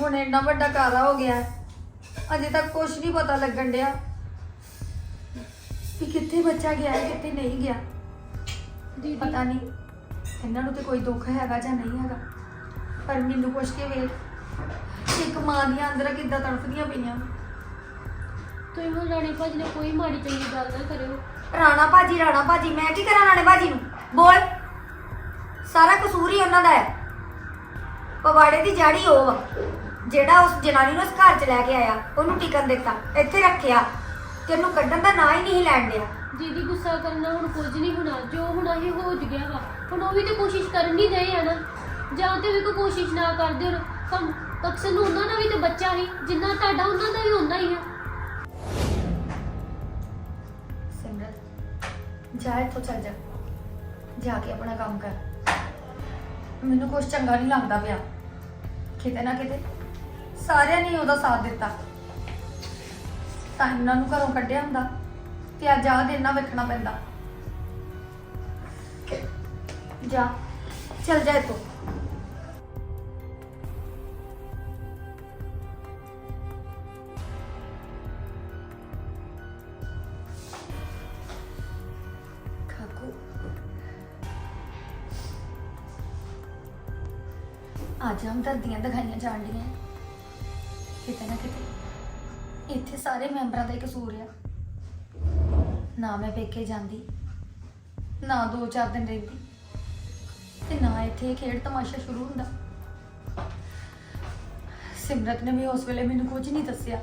ਹੁਣ ਇੰਨਾ ਵੱਡਾ ਕਾਰਾ ਹੋ ਗਿਆ। ਅਜੇ ਤੱਕ ਕੁਝ ਨਹੀਂ ਪਤਾ ਲੱਗਣ ਡਿਆ ਕਿ ਕਿੱਥੇ ਬੱਚਾ ਗਿਆ ਹੈ ਕਿੱਥੇ ਨਹੀਂ ਗਿਆ। ਦੀਦੀ। ਪਤਾ ਨਹੀਂ ਇਹਨਾਂ ਨੂੰ ਤੇ ਕੋਈ ਦੁੱਖ ਹੈਗਾ ਜਾਂ ਨਹੀਂ ਹੈਗਾ ਪਰ ਮੈਨੂੰ ਪੁੱਛ ਕੇ ਵੇਖ ਇੱਕ ਮਾਂ ਦੀਆਂ ਅੰਦਰ ਕਿੱਦਾਂ ਤੜਫਦੀਆਂ ਪਈਆਂ। ਤੁਸੀਂ ਹੁਣ ਰਾਣੀ ਭਾਜੀ ਨੇ ਕੋਈ ਮਾੜੀ ਚੰਗੀ ਗੱਲ ਨਾ ਕਰਿਓ। ਰਾਣਾ ਭਾਜੀ ਰਾਣਾ ਭਾਜੀ ਮੈਂ ਕੀ ਕਰਾਂ ਰਾਣੇ ਭਾਜੀ ਨੂੰ? ਬੋਲ। ਸਾਰਾ ਕਸੂਰ ਹੀ ਉਹਨਾਂ ਦਾ ਹੈ। ਪਵਾੜੇ ਦੀ ਜਾੜੀ ਉਹ ਵਾ ਜਿਹੜਾ ਉਸ ਜਨਾਨੀ ਨੂੰ ਇਸ ਘਰ ਚ ਲੈ ਕੇ ਆਇਆ ਉਹਨੂੰ ਟਿਕਣ ਦਿੱਤਾ ਇੱਥੇ ਰੱਖਿਆ। ਤੇ ਉਹਨੂੰ ਕੱਢਣ ਦਾ ਨਾਂ ਹੀ ਨਹੀਂ ਲੈਣ ਡਿਆ ਦੀਦੀ ਗੁੱਸਾ ਕਰਨਾ ਹੁਣ ਕੁਝ ਨਹੀਂ ਹੋਣਾ ਜੋ ਹੋਣਾ ਹੀ ਹੋ ਜ ਗਿਆ ਵਾ। ਹੁਣ ਉਹ ਵੀ ਤੇ ਕੋਸ਼ਿਸ਼ ਕਰਨ ਨਹੀਂ ਰਹੇ ਆ ਨਾ। ਜਾਂ ਤੇ ਵੀ ਕੋਈ ਕੋਸ਼ਿਸ਼ ਨਾ ਕਰਦੇ ਹੁਣ ਕਮ ਅਕਸਰ ਨੂੰ ਉਹਨਾਂ ਦਾ ਵੀ ਤੇ ਬੱਚਾ ਹੀ ਜਿੰਨਾ ਤੁਹਾਡਾ ਉਹਨਾਂ ਦਾ ਵੀ ਹੁੰਦਾ ਹੀ ਹੈ ਸਿਮਰਤ ਜਾ ਇੱਥੋਂ ਚੱਲ ਜਾ। ਜਾ ਕੇ ਆਪਣਾ ਕੰਮ ਕਰ। ਮੈਨੂੰ ਕੁਝ ਚੰਗਾ ਨਹੀਂ ਲੱਗਦਾ ਪਿਆ। ਕਿਤੇ ਨਾ ਕਿਤੇ ਸਾਰਿਆਂ ਨੇ ਉਹਦਾ ਸਾਥ ਦਿੱਤਾ। ਤਾਂ ਇਹਨਾਂ ਨੂੰ ਘਰੋਂ ਕੱਢਿਆ ਹੁੰਦਾ ਤੇ ਅੱਜ ਆਹ ਦਿਨ ਨਾ ਵੇਖਣਾ ਪੈਂਦਾ। ਜਾ, ਚੱਲ ਜਾ ਇੱਥੋਂ। ਕਾਕੂ ਅੱਜ ਹਮ ਦਰਦੀਆਂ ਦਿਖਾਈਆਂ ਜਾਣ ਡੀਆਂ ਕਿਤੇ ਨਾ ਕਿਤੇ। ਇੱਥੇ ਸਾਰੇ ਮੈਂਬਰਾਂ ਦਾ ਹੀ ਕਸੂਰ ਆ। ਨਾ ਮੈਂ ਪੇਕੇ ਜਾਂਦੀ, ਨਾ ਦੋ ਚਾਰ ਦਿਨ ਰਹਿੰਦੀ, ਤੇ ਨਾ ਇੱਥੇ ਇਹ ਖੇਡ ਤਮਾਸ਼ਾ ਸ਼ੁਰੂ ਹੁੰਦਾ। ਸਿਮਰਤ ਨੇ ਵੀ ਉਸ ਵੇਲੇ ਮੈਨੂੰ ਕੁਝ ਨਹੀਂ ਦੱਸਿਆ।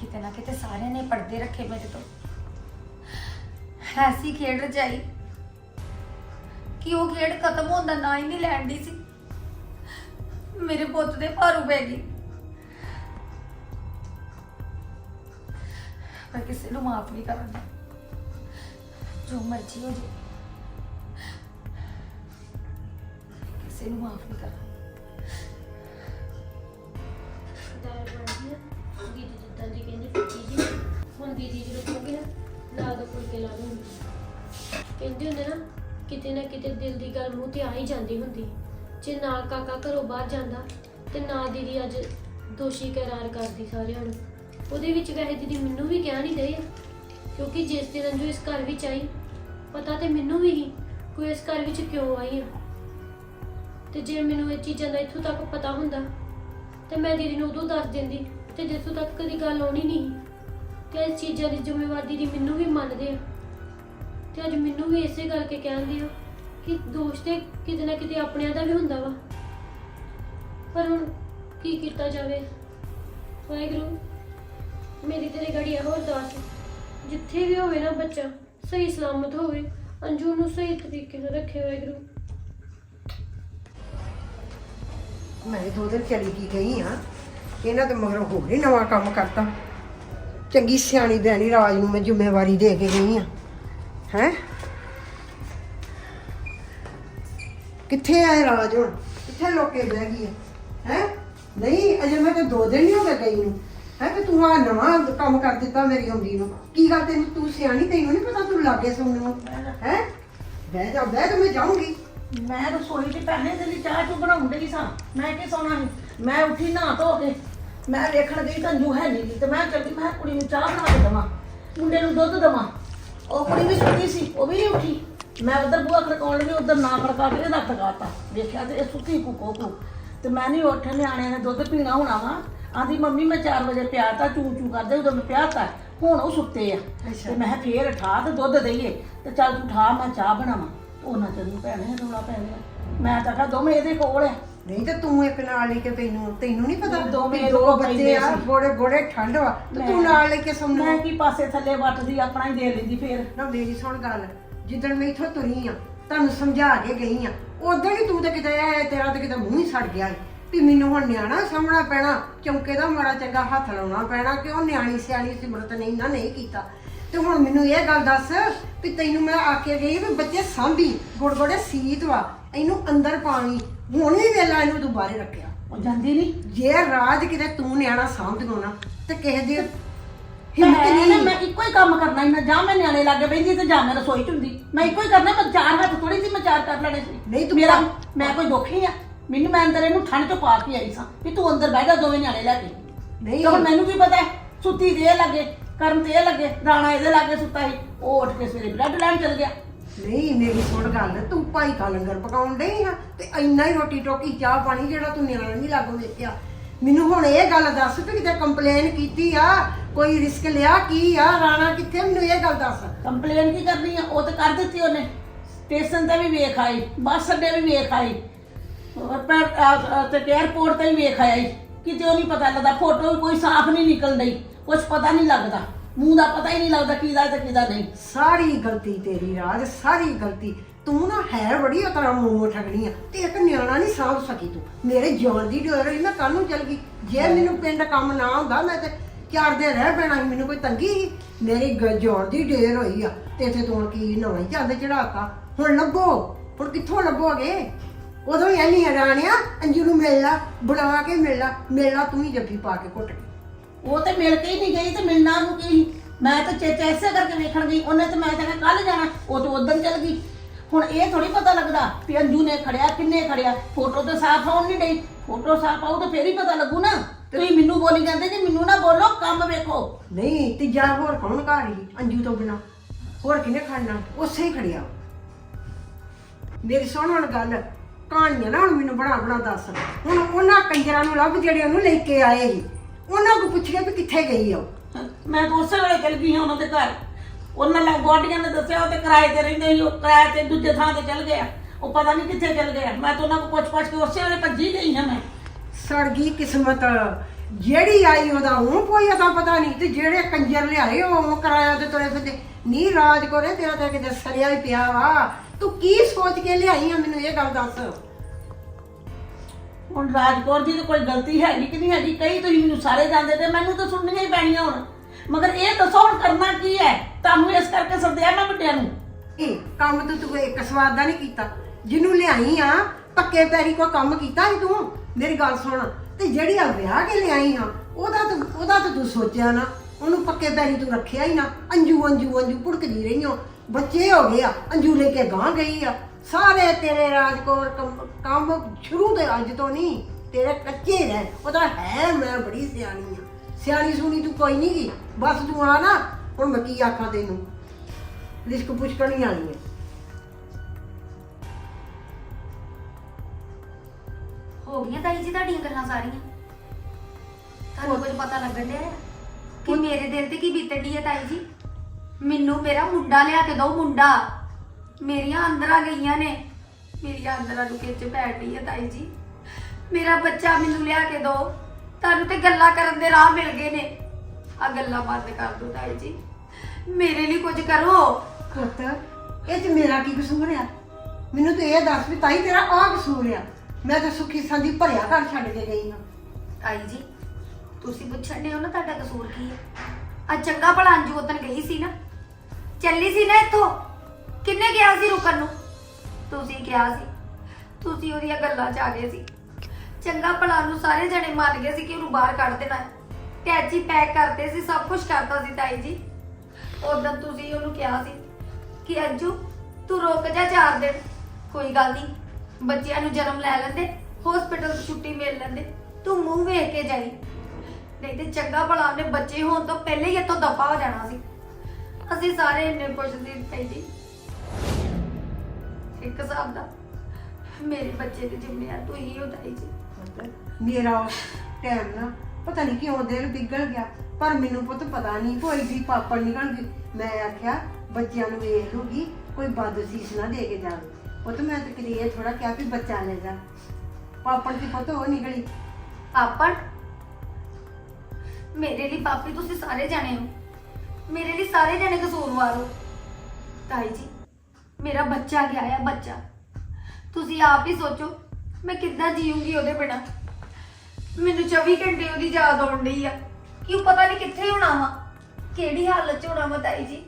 ਕਿਤੇ ਨਾ ਕਿਤੇ ਸਾਰਿਆਂ ਨੇ ਪਰਦੇ ਰੱਖੇ ਮੇਰੇ ਤੋਂ। ਐਸੀ ਖੇਡ ਰਚਾਈ ਕਿ ਉਹ ਖੇਡ ਖਤਮ ਹੋਣ ਦਾ ਨਾਂ ਹੀ ਨਹੀਂ ਲੈਣ ਦੀ ਸੀ। ਮੇਰੇ ਪੁੱਤ ਦੇ ਭਾਰੂ ਪੈ ਗਈ। ਮੈਂ ਕਿਸੇ ਨੂੰ ਮਾਫ ਨਹੀਂ ਕਰਾਂਗਾ। ਜੋ ਮਰਜ਼ੀ ਹੋ ਜੇ ਕਿਸੇ ਨੂੰ ਮਾਫ ਨਹੀਂ ਕਰਾਂਗਾ। ਦਾਲ ਬਣਦੀ ਆ। ਦੀਦੀ ਜਿੱਦਾਂ ਦੀ ਕਹਿੰਦੀ ਫਿੱਕੀ ਹੁਣ ਦੀਦੀ ਜਦੋਂ ਕਹੋਗੇ ਨਾ ਨਾਲ ਦਾ ਫੁਲਕੇ, ਲਾ ਦੂੰਗੀ ਕਹਿੰਦੇ ਹੁੰਦੇ ਨਾ, ਕਿਤੇ ਨਾ ਕਿਤੇ ਦਿਲ ਦੀ ਗੱਲ ਮੂੰਹ ਤੇ ਆ ਹੀ ਜਾਂਦੀ ਹੁੰਦੀ। ਜੇ ਨਾ ਕਾਕਾ ਘਰੋਂ ਬਾਹਰ ਜਾਂਦਾ ਤੇ ਨਾ ਦੀਦੀ ਅੱਜ ਦੋਸ਼ੀ ਕਰਾਰ ਕਰਦੀ ਸਾਰਿਆਂ ਨੂੰ। ਉਹਦੇ ਵਿੱਚ ਵੈਸੇ ਦੀਦੀ ਮੈਨੂੰ ਵੀ ਕਹਿ ਨਹੀਂ ਦੇ ਕਿਉਂਕਿ ਜਿਸ ਦਿਨ ਰੰਜੂ ਇਸ ਘਰ ਵਿੱਚ ਆਈ, ਪਤਾ ਤੇ ਮੈਨੂੰ ਵੀ ਹੀ ਕੋਈ ਇਸ ਘਰ ਵਿੱਚ ਕਿਉਂ ਆਈ ਆ। ਤੇ ਜੇ ਮੈਨੂੰ ਇਹ ਚੀਜ਼ਾਂ ਦਾ ਇੱਥੋਂ ਤੱਕ ਪਤਾ ਹੁੰਦਾ, ਤੇ ਮੈਂ ਦੀਦੀ ਨੂੰ ਉਦੋਂ ਦੱਸ ਦਿੰਦੀ ਤੇ ਜਿੱਥੋਂ ਤੱਕ ਕਦੀ ਗੱਲ ਆਉਣੀ ਨਹੀਂ ਤੇ ਇਸ ਚੀਜ਼ਾਂ ਦੀ ਜ਼ਿੰਮੇਵਾਰੀ ਦੀਦੀ ਮੈਨੂੰ ਵੀ ਮੰਨਦੇ ਆ। ਤੇ ਅੱਜ ਮੈਨੂੰ ਵੀ ਇਸੇ ਕਰਕੇ ਕਹਿੰਦੇ ਆ ਕਿ ਦੋਸ਼ ਤੇ ਕਿਤੇ ਨਾ ਕਿਤੇ ਆਪਣਿਆਂ ਦਾ ਵੀ ਹੁੰਦਾ ਵਾ। ਪਰ ਹੁਣ ਕੀ ਕੀਤਾ ਜਾਵੇ? ਵਾਹਿਗੁਰੂ, ਮੇਰੀ ਤੇਰੇ ਗੜੀ ਹੋਰ ਦਾਸ ਜਿੱਥੇ ਵੀ ਹੋਵੇ ਨਾ ਬੱਚਾ, ਸਹੀ ਸਲਾਮਤ ਹੋਵੇ, ਅੰਜੂ ਨੂੰ ਸਹੀ ਤਰੀਕੇ ਨਾਲ ਰੱਖੇ ਵਾਹਿਗੁਰੂ। ਮੈਂ ਦੋ ਦਿਨ ਚਲੀ ਗਈ ਗਈ ਆ, ਇਹਨਾਂ ਦੇ ਮਗਰੋਂ ਹੋਰ ਹੀ ਨਵਾਂ ਕੰਮ ਕਰਤਾ। ਚੰਗੀ ਸਿਆਣੀ ਬਿਆਣੀ ਰਾਜ ਨੂੰ ਮੈਂ ਜ਼ਿੰਮੇਵਾਰੀ ਦੇ ਕੇ ਗਈ ਆ। ਹੈ? ਕਿੱਥੇ ਆਏ ਰਾਜ ਹੁਣ? ਕਿੱਥੇ ਲੋਕੇ ਬਹਿ ਗਈ ਹੈ ਹੈ? ਨਹੀਂ, ਅਜੇ ਮੈਂ ਤੇ ਦੋ ਦਿਨ ਨਹੀਂ ਹੋ ਗਏ ਗਈ ਨੂੰ। ਹੈ ਕਿ ਤੂੰ ਆ ਨਵਾਂ ਕੰਮ ਕਰ ਦਿੱਤਾ ਮੇਰੀ ਹੁੰਦੀ ਨੂੰ। ਕੀ ਗੱਲ ਤੈਨੂੰ? ਤੂੰ ਸਿਆਣੀ, ਤੈਨੂੰ ਨਹੀਂ ਪਤਾ ਤੂੰ ਲਾਗੇ ਸੁਣਨ ਨੂੰ ਹੈ? ਬਹਿ ਜਾ, ਬਹਿ ਤੇ ਮੈਂ ਜਾਊਂਗੀ। ਮੈਂ ਰਸੋਈ 'ਚ ਪਹਿਲੇ ਦੇ ਲਈ ਚਾਹ ਚੂ ਬਣਾਉਣ ਡਈ ਸਾਂ। ਮੈਂ ਕੀ ਸੌਣਾ ਸੀ? ਮੈਂ ਉੱਠੀ ਨਹਾ ਧੋ ਕੇ। ਮੈਂ ਵੇਖਣ ਗਈ ਤਾਂ ਅੰਜੂ ਹੈ ਨਹੀਂ ਤੇ ਮੈਂ ਚੱਲੀ ਮੈਂ ਕੁੜੀ ਨੂੰ ਚਾਹ ਬਣਾ ਕੇ ਦੇਵਾਂ। ਮੁੰਡੇ ਨੂੰ ਦੁੱਧ ਦੇਵਾਂ। ਉਹ ਕੁੜੀ ਵੀ ਸੁੱਤੀ ਸੀ, ਉਹ ਵੀ ਨਹੀਂ ਉੱਠੀ। ਮੈਂ ਉਧਰ ਬੂਹਾ ਖੜਕਾਉਣ ਲੱਗੀ ਉਧਰ ਨਾ ਖੜਕਾ ਕੇ ਇਹਦਾ ਖੜਕਾਤਾ ਵੇਖਿਆ ਤੇ ਇਹ ਸੁੱਤੀ ਕੁਕੋ ਕੁ ਤੇ। ਮੈਂ ਨਹੀਂ ਉੱਠ ਨਿਆਣਿਆਂ ਨੇ ਦੁੱਧ ਪੀਣਾ ਹੋਣਾ ਵਾ। ਆਂਦੀ ਮੰਮੀ ਮੈਂ 4 ਵਜੇ ਪਿਆਤਾ ਚੂ ਚੂ ਕਰਦੇ ਉਦੋਂ ਮੈਂ ਪਿਆਤਾ ਹੁਣ ਉਹ ਸੁੱਤੇ ਆ। ਤੇ ਮੈਂ ਕਿਹਾ ਫੇਰ ਠਾ ਤੇ ਦੁੱਧ ਦਈਏ। ਤੇ ਚੱਲ ਤੂੰ ਠਾ ਮੈਂ ਚਾਹ ਬਣਾਵਾਂ। ਉਹਨਾਂ ਤੈਨੂੰ ਭੈਣੇ ਰੋਲਾ ਪੈ ਗਿਆ। ਮੈਂ ਤਾਂ ਕਹਾ ਦੋਵੇਂ ਇਹਦੇ ਕੋਲ ਆ। ਨਹੀਂ ਤੇ ਤੂੰ ਇੱਕ ਨਾਲ ਲੈ ਕੇ ਤੈਨੂੰ ਤੈਨੂੰ ਨਹੀਂ ਪਤਾ ਦੋ ਲੋਕ ਬੱਚੇ ਆ। ਗੋੜੇ ਗੋੜੇ ਠੰਡ ਵਾ। ਤੇ ਨਾਲ ਲੈ ਕੇ ਸੌਂਦਾ ਮੈਂ ਕੀ ਪਾਸੇ ਥੱਲੇ ਵੱਟਦੀ ਆਪਣਾ ਹੀ ਦੇ ਲੈਂਦੀ ਫੇਰ। ਨਾ ਮੇਰੀ ਸੁਣ ਗੱਲ। ਜਿੱਦਣ ਮੈਂ ਇੱਥੋਂ ਤੁਰੀ ਆ ਤੁਹਾਨੂੰ ਸਮਝਾ ਕੇ ਗਈ ਆ ਉਦੋਂ ਹੀ ਤੂੰ ਤੇ ਕਿਤੇ ਤੇਰਾ ਤੇ ਕਿਤੇ ਮੂੰਹ ਹੀ ਸੜ ਗਿਆ ਈ ਵੀ ਮੈਨੂੰ ਹੁਣ ਨਿਆਣਾ ਸਾਹਮਣਾ ਪੈਣਾ ਚੌਂਕੇ ਦਾ ਮਾੜਾ ਚੰਗਾ ਹੱਥ ਲਾਉਣਾ ਪੈਣਾ ਕਿ ਉਹ ਨਿਆਣੀ ਸਿਆਣੀ ਸਿਮਰਤ ਨਹੀਂ ਨਾ ਨਹੀਂ ਕੀਤਾ। ਤੇ ਹੁਣ ਮੈਨੂੰ ਇਹ ਗੱਲ ਦੱਸ ਵੀ ਤੈਨੂੰ ਮੈਂ ਆ ਕੇ ਗਈ ਵੀ ਬੱਚੇ ਸਾਂਭੀ ਗੁੜ ਗੁੜੇ ਸੀਤ ਵਾ ਇਹਨੂੰ ਅੰਦਰ ਪਾਣੀ ਹੁਣ ਵੀ ਵੇਲਾ ਇਹਨੂੰ ਤੂੰ ਬਾਹਰੇ ਰੱਖਿਆ। ਉਹ ਜਾਂਦੀ ਨਹੀਂ ਜੇ ਰਾਜ ਕਿਤੇ ਤੂੰ ਨਿਆਣਾ ਸਾਂਭਦੋ ਨਾ ਤੇ ਕਿਸੇ ਦੀ ਹਿੰਮਤ ਮੈਂ ਨਹੀਂ। ਮੈਂ ਇੱਕੋ ਹੀ ਕੰਮ ਕਰਨਾ ਹੀ ਮੈਂ ਜਾਂ ਮੈਂ ਨਿਆਣੇ ਲੱਗੇ ਬੈਠੀ ਤੇ ਜਾਂ ਮੈਂ ਰਸੋਈ ਚ ਹੁੰਦੀ। ਮੈਂ ਇੱਕੋ ਹੀ ਕਰਨਾ ਮੈਂ ਚਾਰ ਹੱਥ ਥੋੜੀ ਸੀ ਮੈਂ ਚਾਰ ਕਰ ਲੈਣੇ ਸੀ। ਨਹੀਂ ਤੂੰ ਮੇਰਾ ਮੈਂ ਕੋਈ ਦੁਖੀ ਆ। ਮੈਨੂੰ ਮੈਂ ਅੰਦਰ ਇਹਨੂੰ ਠੰਡ ਚ ਪਾ ਕੇ ਆਈ ਸਾਂ ਵੀ ਤੂੰ ਅੰਦਰ ਬਹਿ ਜਾ ਦੋਵੇਂ ਨਿਆਣੇ ਲੈ ਕੇ। ਨਹੀਂ। ਤੇ ਹੁਣ ਮੈਨੂੰ ਕੀ ਪਤਾ ਹੈ? ਸੁੱਤੀ ਇਹ ਲੱਗੇ ਕਰਮ ਤੇ ਇਹ ਲੱਗੇ ਰਾਣਾ ਇਹਦੇ ਲਾਗੇ ਸੁੱਤਾ ਸੀ ਉਹ ਉੱਠ ਕੇ ਸਵੇਰੇ ਬਲੱਡ ਲੈਣ ਚਲ ਗਿਆ। ਨਹੀਂ ਮੇਰੀ ਸੁਣ ਗੱਲ ਤੂੰ ਭਾਈ ਕਾ ਲੰਗਰ ਪਕਾਉਣ ਡਈ ਆ? ਤੇ ਇੰਨਾ ਹੀ ਰੋਟੀ ਟੋਕੀ ਚਾਹ ਪਾਣੀ ਜਿਹੜਾ ਤੂੰ ਨਿਆਣੇ ਨਹੀਂ ਲਾਗੋ ਵੇਖਿਆ। ਮੈਨੂੰ ਹੁਣ ਇਹ ਗੱਲ ਦੱਸ ਕਿ ਕਿਤੇ ਕੰਪਲੇਨ ਕੀਤੀ ਆ, ਕੋਈ ਰਿਸਕ ਲਿਆ ਕੀ ਆ? ਰਾਣਾ ਕਿੱਥੇ ਮੈਨੂੰ ਇਹ ਗੱਲ ਦੱਸ। ਕੰਪਲੇਨ ਕੀ ਕਰਨੀ ਆ? ਉਹ ਤਾਂ ਕਰ ਦਿੱਤੀ ਉਹਨੇ। ਸਟੇਸ਼ਨ ਤੇ ਵੀ ਵੇਖ ਆਈ, ਬੱਸ ਅੱਡੇ ਵੀ ਵੇਖ ਆਈ। ਔਰ ਪਰ ਤੇ 에어ਪੋਰਟ ਤੇ ਵੀ ਵੇਖ ਆਈ। ਕਿਤੇ ਉਹ ਨਹੀਂ ਪਤਾ ਲੱਗਦਾ ਫੋਟੋ ਕੋਈ ਸਾਫ਼ ਨਹੀਂ ਨਿਕਲਦੀ ਰਹੀ ਕੁਝ ਪਤਾ ਨਹੀਂ ਲੱਗਦਾ। ਮੂੰਹ ਦਾ ਪਤਾ ਹੀ ਨਹੀਂ ਲੱਗਦਾ ਕਿਹਦਾ ਤੇ ਕਿਹਦਾ ਨਹੀਂ। ਸਾਰੀ ਗਲਤੀ ਤੇਰੀ ਰਾਜ ਸਾਰੀ ਗਲਤੀ। ਤੂੰ ਨਾ ਹੈ ਬੜੀ ਉਤਰਾ ਮੂੰਹ ਠਗਣੀ ਆ। ਤੇ ਇੱਕ ਨਿਆਣਾ ਨਹੀਂ ਸਾਂਭ ਸਕੀ ਤੂੰ। ਮੇਰੇ ਜਾਨ ਦੀ ਡੋਰ ਹੋਈ ਮੈਂ ਕੱਲ ਨੂੰ ਚਲ ਗਈ। ਜੇ ਮੈਨੂੰ ਪਿੰਡ ਕੰਮ ਨਾ ਹੁੰਦਾ ਮੈਂ ਤੇ ਚਾਰ ਦਿਨ ਰਹਿ ਪੈਣਾ ਸੀ ਮੈਨੂੰ ਕੋਈ ਤੰਗੀ ਸੀ। ਮੇਰੀ ਗ- ਜਾਨ ਦੀ ਢੇਰ ਹੋਈ ਆ। ਤੇ ਇੱਥੇ ਤੂੰ ਕੀ ਨਵਾਂ ਹੀ ਚੰਦ ਚੜਾਤਾ ਹੁਣ ਲੱਭੋ। ਹੁਣ ਕਿੱਥੋਂ ਲੱਭੋਗੇ? ਉਦੋਂ ਹੀ ਐਨੀ ਹੈਰਾਨਿਆ ਅੰਜੂ ਨੂੰ ਮਿਲ ਲਾ ਬੁਲਾ ਕੇ ਮਿਲ ਲਾ ਮਿਲ ਲਾ ਤੂੰ ਹੀ ਜੱਫੀ ਪਾ ਕੇ ਘੁੱਟ ਕੇ। ਉਹ ਤੇ ਮਿਲ ਕੇ ਹੀ ਨਹੀਂ ਗਈ ਤੇ ਮਿਲਣਾ ਨੂੰ ਕੀ? ਮੈਂ ਤਾਂ ਚੇਚਾ ਐਸੇ ਕਰਕੇ ਵੇਖਣ ਗਈ, ਉਹਨੇ ਤੇ ਮੈਂ ਤਾਂ ਕੱਲ ਜਾਣਾ, ਉਹ ਤੇ ਉਦੋਂ ਚੱਲ ਗਈ। ਹੁਣ ਇਹ ਥੋੜੀ ਪਤਾ ਲੱਗਦਾ ਵੀ ਅੰਜੂ ਨੇ ਖੜਿਆ, ਕਿੰਨੇ ਖੜਿਆ। ਫੋਟੋ ਤਾਂ ਸਾਫ਼ ਆਉਣ ਨਹੀਂ ਡਈ। ਫੋਟੋ ਸਾਫ਼ ਆਉ ਤਾਂ ਫੇਰ ਹੀ ਪਤਾ ਲੱਗੂ ਨਾ। ਤੁਸੀਂ ਮੈਨੂੰ ਬੋਲੀ ਜਾਂਦੇ ਜੇ ਮੈਨੂੰ ਨਾ ਬੋਲੋ, ਕੰਮ ਵੇਖੋ। ਨਹੀਂ ਤੀਜਾ ਹੋਰ ਕੌਣ ਘਰ ਹੀ, ਅੰਜੂ ਤੋਂ ਬਿਨਾ? ਹੋਰ ਕਿਨੇ ਖੜਨਾ? ਉਸੇ ਹੀ ਖੜਿਆ। ਮੇਰੀ ਸੁਣ ਹੁਣ ਗੱਲ। ਕਹਾਣੀਆਂ ਨਾ ਹੁਣ ਮੈਨੂੰ ਬਣਾ ਬਣਾ ਦੱਸ। ਹੁਣ ਉਹਨਾਂ ਕੰਜਰਾਂ ਨੂੰ ਲੱਭ ਜਿਹੜੇ ਉਹਨੂੰ ਲੈ ਕੇ ਆਏ ਸੀ। ਉਹਨਾਂ ਨੂੰ ਪੁੱਛਿਆ ਵੀ ਕਿੱਥੇ ਗਈ ਆ ਉਹ? ਮੈਂ ਤਾਂ ਉਸੇ ਵੇਲੇ ਚਲ ਗਈ ਹਾਂ ਉਹਨਾਂ ਦੇ ਘਰ। ਉਹਨਾਂ ਨੇ ਗੁਆਂਢੀਆਂ ਨੇ ਦੱਸਿਆ ਉਹ ਤੇ ਕਿਰਾਏ ਤੇ ਰਹਿੰਦੇ ਸੀ ਉਹ ਕਿਰਾਏ ਤੇ ਦੂਜੇ ਥਾਂ ਤੇ ਚਲ ਗਿਆ। ਉਹ ਪਤਾ ਨਹੀਂ ਕਿੱਥੇ ਚਲ ਗਿਆ। ਮੈਂ ਤਾਂ ਉਹਨਾਂ ਕੋਲ ਪੁੱਛ ਪੁੱਛ ਕੇ ਉਸੇ ਵੇਲੇ ਭੱਜੀ ਗਈ ਹਾਂ ਮੈਂ। ਸੜ ਗਈ ਕਿਸਮਤ ਜਿਹੜੀ ਆਈ ਉਹਦਾ ਉਹ ਕੋਈ ਅਤਾ ਪਤਾ ਨਹੀਂ ਤੇ ਜਿਹੜੇ ਕੰਜਰ ਲਿਆਏ ਉਹ ਕਰਾਇਆ ਤੇ ਤੁਰੇ ਫਿਰਦੇ। ਨੀ ਰਾਜ ਕੋਰੇ ਤੇਰਾ ਤਾਂ ਕਿਤੇ ਸਰਿਆ ਹੀ ਪਿਆ ਵਾ। ਤੂੰ ਕੀ ਸੋਚ ਕੇ ਲਿਆਈ ਆ ਮੈਨੂੰ ਇਹ ਗੱਲ ਦੱਸ। ਹੁਣ ਰਾਜਕੌਰ ਦੀ ਤਾਂ ਕੋਈ ਗਲਤੀ ਹੈਗੀ ਕਿ ਨਹੀਂ ਹੈਗੀ? ਕਈ ਤੁਸੀਂ ਮੈਨੂੰ ਸਾਰੇ ਜਾਂਦੇ ਤੇ ਮੈਨੂੰ ਤਾਂ ਸੁਣਨੀਆਂ ਹੀ ਪੈਣੀਆਂ ਹੁਣ। ਮਗਰ ਇਹ ਦੱਸੋ ਹੁਣ ਕਰਨਾ ਕੀ ਹੈ? ਤੁਹਾਨੂੰ ਇਸ ਕਰਕੇ ਸੱਦਿਆ ਮੈਂ ਵੱਡਿਆਂ ਨੂੰ। ਇਹ ਕੰਮ ਤਾਂ ਤੂੰ ਇੱਕ ਸਵਾਦ ਦਾ ਨਹੀਂ ਕੀਤਾ। ਜਿਹਨੂੰ ਲਿਆਈ ਆ, ਪੱਕੇ ਪੈਰੀ ਕੋਈ ਕੰਮ ਕੀਤਾ ਹੀ ਤੂੰ? ਮੇਰੀ ਗੱਲ ਸੁਣ, ਤੇ ਜਿਹੜੀ ਆ ਵਿਆਹ ਕੇ ਲਿਆਈ ਆ, ਉਹਦਾ ਤਾਂ ਉਹਦਾ ਤਾਂ ਤੂੰ ਸੋਚਿਆ ਨਾ। ਉਹਨੂੰ ਪੱਕੇ ਪੈਰੀ ਤੂੰ ਰੱਖਿਆ ਹੀ ਨਾ। ਅੰਜੂ ਅੰਜੂ ਅੰਜੂ ਭੁੜਕਦੀ ਰਹੀ ਓ ਬੱਚੇ ਹੋ ਗਏ ਆ, ਅੰਜੂ ਲੈ ਕੇ ਗਾਂ ਗਈ ਆ। ਸਾਰੇ ਤੇਰੇ ਰਾਜਕੌਰ ਕੰਮ- ਕੰਮ ਸ਼ੁਰੂ ਦੇ ਅੱਜ ਤੋਂ ਨਹੀਂ ਤੇਰੇ ਕੱਚੇ ਰਹਿ ਉਹਦਾ ਹੈ ਮੈਂ ਬੜੀ ਸਿਆਣੀ ਆ ਸਿਆਣੀ ਸੁਣੀ ਤੂੰ ਕੋਈ ਨਹੀਂ ਗੀ ਬਸ ਤੂੰ ਆ ਨਾ ਹੁਣ ਮੈਂ ਕੀ ਆਖਾਂ ਤੈਨੂੰ? ਰਿਸਕ ਪੁੱਛਣੀ ਆਣੀ ਹੈ ਹੋ ਗਈਆਂ ਤਾਈ ਜੀ ਤੁਹਾਡੀਆਂ ਗੱਲਾਂ ਸਾਰੀਆਂ। ਤੁਹਾਨੂੰ ਕੁਝ ਪਤਾ ਲੱਗਣ ਡਿਆ ਆ ਕਿ ਮੇਰੇ ਦਿਲ ਤੇ ਕੀ ਡਈ ਹੈ ਤਾਈ ਜੀ? ਮੈਨੂੰ ਮੇਰਾ ਮੁੰਡਾ ਲਿਆ ਕੇ ਦਿਓ ਮੁੰਡਾ। ਮੇਰੀਆਂ ਅੰਦਰਾਂ ਗਈਆਂ ਨੇ। ਮੇਰੀਆਂ ਅੰਦਰਾਂ ਨੂੰ ਖਿੱਚ ਪੈਣ ਡਈ ਹੈ ਤਾਈ ਜੀ। ਮੇਰਾ ਬੱਚਾ ਮੈਨੂੰ ਲਿਆ ਕੇ ਦਿਓ ਤੁਹਾਨੂੰ ਤੇ ਗੱਲਾਂ ਕਰਨ ਦੇ ਰਾਹ ਮਿਲ ਗਏ ਨੇ। ਆ ਗੱਲਾਂ ਬੰਦ ਕਰ ਦਿਓ ਤਾਈ ਜੀ। ਮੇਰੇ ਲਈ ਕੁਝ ਕਰੋ। ਪੁੱਤ ਇਹ ਚ ਮੇਰਾ ਕੀ ਕਸੂਰ ਆ? ਮੈਨੂੰ ਤੇ ਇਹ ਦੱਸ ਵੀ ਤਾਈ ਤੇਰਾ ਆ ਕਸੂਰ ਆ। ਮੈਂ ਤਾਂ ਸੁਖੀ ਸੰਦੀ ਭਰਿਆ ਘਰ ਛੱਡ ਕੇ ਗਈ ਹਾਂ। ਤਾਈ ਜੀ ਤੁਸੀਂ ਪੁੱਛਣ ਦੇ ਹੋ ਨਾ ਤੁਹਾਡਾ ਕਸੂਰ ਕੀ ਹੈ ਆ ਚੰਗਾ ਭਲਾ ਅੰਜੂ ਗਈ ਸੀ ਨਾ। ਚੱਲੀ ਸੀ ਨਾ ਇੱਥੋਂ। ਕਿੰਨੇ ਕਿਹਾ ਸੀ ਰੁਕਣ ਨੂੰ? ਤੁਸੀਂ ਕਿਹਾ ਸੀ। ਤੁਸੀਂ ਉਹਦੀਆਂ ਗੱਲਾਂ 'ਚ ਆ ਗਏ ਸੀ। ਚੰਗਾ ਭਲਾ ਨੂੰ ਸਾਰੇ ਜਣੇ ਮੰਨ ਗਏ ਸੀ ਕਿ ਉਹਨੂੰ ਬਾਹਰ ਕੱਢ ਦੇਣਾ ਹੈ। ਟੈਚੀ ਪੈਕ ਕਰਦੇ ਸੀ, ਸਭ ਕੁਝ ਕਰਦਾ ਸੀ ਤਾਈ ਜੀ। ਉਦੋਂ ਤੁਸੀਂ ਉਹਨੂੰ ਕਿਹਾ ਸੀ ਕਿ ਅੰਜੂ, ਤੂੰ ਰੁਕ ਜਾ ਚਾਰ ਦਿਨ। ਕੋਈ ਗੱਲ ਨਹੀਂ, ਬੱਚਿਆਂ ਨੂੰ ਜਨਮ ਲੈ ਲੈਂਦੇ ਹਸਪੀਟਲ ਤੋਂ ਛੁੱਟੀ ਮਿਲ ਲੈਂਦੇ, ਤੂੰ ਮੂੰਹ ਵੇਖ ਕੇ ਜਾਈ। ਨਹੀਂ ਤੇ ਚੰਗਾ ਭਲਾ ਉਹਨੇ ਬੱਚੇ ਹੋਣ ਤੋਂ ਪਹਿਲੇ ਹੀ ਇੱਥੋਂ ਦਫਾ ਹੋ ਜਾਣਾ ਸੀ। ਅਸੀਂ ਸਾਰੇ ਇੰਨੇ ਖੁਸ਼ ਸੀ ਤਾਈ ਜੀ। ਇੱਕ ਹਿਸਾਬ ਦਾ। ਮੇਰੇ ਬੱਚੇ ਦੀ ਜ਼ਿੰਮੇਵਾਰ ਤੂੰ ਹੀ ਤਾਈ ਜੀ। ਪੁੱਤ ਮੇਰਾ ਟਾਈਮ ਨਾ ਪਤਾ ਨਹੀਂ ਕਿਉਂ ਦਿਲ ਪਿਗਲ ਗਿਆ ਪਰ ਮੈਨੂੰ ਪੁੱਤ ਪਤਾ ਨਹੀਂ ਕੋਈ ਵੀ ਪਾਪੜ ਨਿਕਲ ਗਈ ਮੈਂ ਆਖਿਆ ਬੱਚਿਆਂ ਨੂੰ ਵੇਖ ਲੂਗੀ ਕੋਈ ਬਦਸੀਸ ਨਾ ਦੇ ਕੇ ਜਾਵੇ। ਪੁੱਤ ਮੈਂ ਤਾਂ ਇਹ ਥੋੜਾ ਕਿਹਾ ਵੀ ਬੱਚਾ ਲੈ ਜਾ। ਪਾਪੜ ਦੀ ਪੁੱਤ ਉਹ ਨਿਕਲੀ। ਪਾਪੜ? ਮੇਰੇ ਲਈ ਪਾਪੀ ਤੁਸੀਂ ਸਾਰੇ ਜਾਣੇ ਹੋ। ਮੇਰੇ ਲਈ ਸਾਰੇ ਜਾਣੇ ਕਸੂਰਵਾਰ ਹੋ। ਤਾਈ ਜੀ ਮੇਰਾ ਬੱਚਾ ਗਿਆ ਆ ਬੱਚਾ। ਤੁਸੀਂ ਆਪ ਹੀ ਸੋਚੋ, ਮੈਂ ਕਿੱਦਾਂ ਜੀਉਂਗੀ ਉਹਦੇ ਬਿਨਾ। ਮੈਨੂੰ 24 ਘੰਟੇ ਉਹਦੀ ਯਾਦ ਆਉਣ ਡਈ ਆ ਕਿ ਉਹ ਪਤਾ ਨਹੀਂ ਕਿੱਥੇ ਹੋਣਾ ਵਾ, ਕਿਹੜੀ ਹਾਲਤ 'ਚ ਹੋਣਾ ਵਾ ਤਾਈ ਜੀ।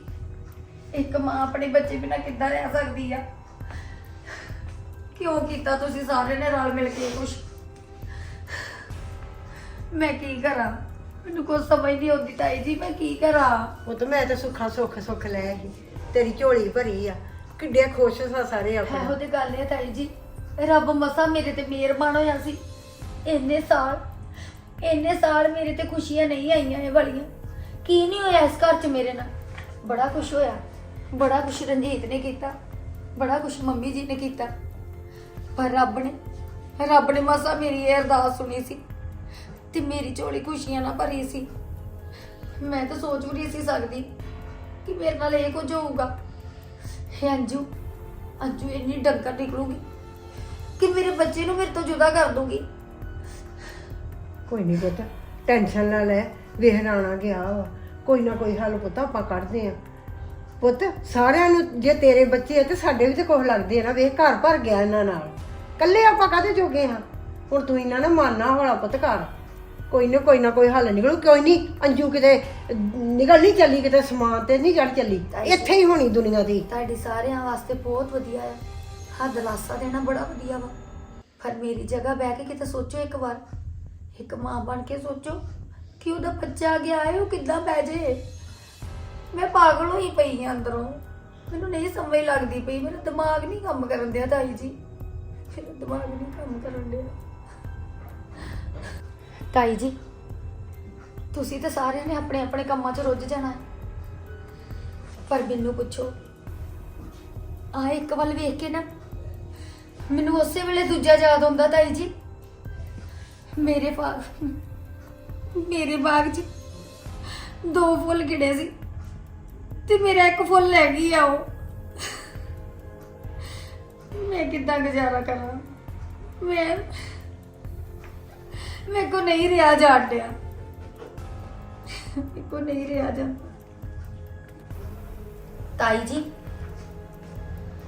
ਇੱਕ ਮਾਂ ਆਪਣੇ ਬੱਚੇ ਬਿਨਾ ਕਿੱਦਾਂ ਰਹਿ ਸਕਦੀ ਆ? ਕਿਉਂ ਕੀਤਾ ਤੁਸੀਂ ਸਾਰਿਆਂ ਨੇ ਰਲ ਮਿਲ ਕੇ ਕੁਛ? ਮੈਂ ਕੀ ਕਰਾਂ? ਮੈਨੂੰ ਕੁਝ ਸਮਝ ਨਹੀਂ ਆਉਂਦੀ ਤਾਈ ਜੀ, ਮੈਂ ਕੀ ਕਰਾਂ? ਉਹ ਪੁੱਤ ਮੈਂ ਤਾਂ ਸੁੱਖਾ ਸੁੱਖ ਸੁੱਖ ਲੈ ਗਈ ਤੇਰੀ ਝੋਲੀ ਭਰੀ ਆ। ਕਿੱਡੇ ਖੁਸ਼ ਸਾ ਸਾਰੇ ਇਹੋ ਆਪਣੇ ਤੇ ਗੱਲ ਹੈ ਤਾਈ ਜੀ। ਰੱਬ ਮਸਾ ਮੇਰੇ ਤੇ ਮਿਹਰਬਾਨ ਹੋਇਆ ਸੀ। ਇੰਨੇ ਸਾਲ ਇੰਨੇ ਸਾਲ ਮੇਰੇ ਤੇ ਖੁਸ਼ੀਆਂ ਨਹੀਂ ਆਈਆਂ ਇਹ ਵਾਲੀਆਂ। ਕੀ ਨਹੀਂ ਹੋਇਆ ਇਸ ਘਰ 'ਚ ਮੇਰੇ ਨਾਲ? ਬੜਾ ਕੁਝ ਹੋਇਆ। ਬੜਾ ਕੁਝ ਰਣਜੀਤ ਨੇ ਕੀਤਾ। ਬੜਾ ਕੁਝ ਮੰਮੀ ਜੀ ਨੇ ਕੀਤਾ। ਪਰ ਰੱਬ ਨੇ ਰੱਬ ਨੇ ਮਸਾ ਮੇਰੀ ਇਹ ਅਰਦਾਸ ਸੁਣੀ ਸੀ ਤੇ ਮੇਰੀ ਝੋਲੀ ਖੁਸ਼ੀਆਂ ਨਾਲ ਭਰੀ ਸੀ। ਮੈਂ ਤਾਂ ਸੋਚ ਵੀ ਨਹੀਂ ਸੀ ਸਕਦੀ ਕਿ ਮੇਰੇ ਨਾਲ ਇਹ ਕੁਝ ਹੋਊਗਾ। ਇਹ ਅੰਜੂ ਅੰਜੂ ਇੰਨੀ ਡੰਕਰ ਨਿਕਲੂਗੀ ਕਿ ਮੇਰੇ ਬੱਚੇ ਨੂੰ ਮੇਰੇ ਤੋਂ ਜੁਦਾ ਕਰ ਦੂੰਗੀ। ਕੋਈ ਨਹੀਂ ਪੁੱਤ ਟੈਨਸ਼ਨ ਨਾ ਲੈ, ਵੇਖ ਗਿਆ ਵਾ, ਕੋਈ ਨਾ ਕੋਈ ਹੱਲ ਪੁੱਤ ਆਪਾਂ ਕੱਢਦੇ ਆ। ਪੁੱਤ, ਸਾਰਿਆਂ ਨੂੰ ਜੇ ਤੇਰੇ ਬੱਚੇ ਆ ਤੇ ਸਾਡੇ ਵੀ ਤੇ ਕੁਝ ਲੱਗਦੇ ਆ ਨਾ, ਵੇਖ ਘਰ ਭਰ ਗਿਆ ਇਹਨਾਂ ਨਾਲ। ਕੱਲੇ ਆਪਾਂ ਕਾਹਦੇ ਜੋਗੇ ਹਾਂ ਹੁਣ ਤੂੰ ਇਹਨਾਂ ਨੇ ਮਾਨਣਾ ਹੋਣਾ ਪੁੱਤ ਘਰ। ਕੋਈ ਨਾ ਕੋਈ ਨਾ ਕੋਈ ਹੱਲ ਨਿਕਲੂ ਕੋਈ ਨਹੀਂ ਅੰਜੂ ਕਿਤੇ ਨਿਕਲ ਨਹੀਂ ਚੱਲੀ ਕਿਤੇ ਸਮਾਨ ਤੇ ਨਹੀਂ ਚੜ ਚੱਲੀ। ਇੱਥੇ ਹੀ ਹੋਣੀ ਦੁਨੀਆ ਦੀ। ਤੁਹਾਡੀ ਸਾਰਿਆਂ ਵਾਸਤੇ ਬਹੁਤ ਵਧੀਆ ਆ। ਹਾਂ ਦਲਾਸਾ ਦੇਣਾ ਬੜਾ ਵਧੀਆ ਵਾ। ਪਰ ਮੇਰੀ ਜਗ੍ਹਾ ਬਹਿ ਕੇ ਕਿਤੇ ਸੋਚੋ ਇੱਕ ਵਾਰ। ਇੱਕ ਮਾਂ ਬਣ ਕੇ ਸੋਚੋ ਕਿ ਉਹਦਾ ਬੱਚਾ ਗਿਆ ਹੈ ਉਹ ਕਿੱਦਾਂ ਬਹਿ ਜੇ। ਮੈਂ ਪਾਗਲ ਹੋਈ ਪਈ ਹਾਂ ਅੰਦਰੋਂ। ਮੈਨੂੰ ਨਹੀਂ ਸਮਝ ਲੱਗਦੀ ਪਈ ਮੇਰਾ ਦਿਮਾਗ ਨਹੀਂ ਕੰਮ ਕਰਨ ਦਿਆ ਤਾਈ ਜੀ। ਮੇਰਾ ਦਿਮਾਗ ਨਹੀਂ ਕੰਮ ਕਰਨ ਦਿਆ। ਤਾਈ ਜੀ, ਤੁਸੀਂ ਤਾਂ ਸਾਰਿਆਂ ਨੇ ਆਪਣੇ ਆਪਣੇ ਕੰਮਾਂ 'ਚ ਰੁੱਝ ਜਾਣਾ ਹੈ। ਪਰ ਮੈਨੂੰ ਪੁੱਛੋ ਆ ਇੱਕ ਵੱਲ ਵੇਖ ਕੇ ਨਾ, ਮੈਨੂੰ ਉਸੇ ਵੇਲੇ ਦੂਜਾ ਯਾਦ ਆਉਂਦਾ ਤਾਈ ਜੀ। ਮੇਰੇ ਬਾਗ ਮੇਰੇ ਬਾਗ 'ਚ ਦੋ ਫੁੱਲ ਗਿੜੇ ਸੀ ਤੇ ਮੇਰਾ ਇੱਕ ਫੁੱਲ ਲੈ ਗਈ ਆ ਉਹ ਮੈਂ ਕਿੱਦਾਂ ਗੁਜ਼ਾਰਾ ਕਰਾਂ? ਮੈਂ ਮੇਰੇ ਕੋ ਨਹੀਂ ਰਿਹਾ ਜਾਣ ਡਿਆ। ਮੇਰੇ ਕੋ ਨਹੀਂ ਰਿਹਾ ਜਾਂਦਾ ਤਾਈ ਜੀ,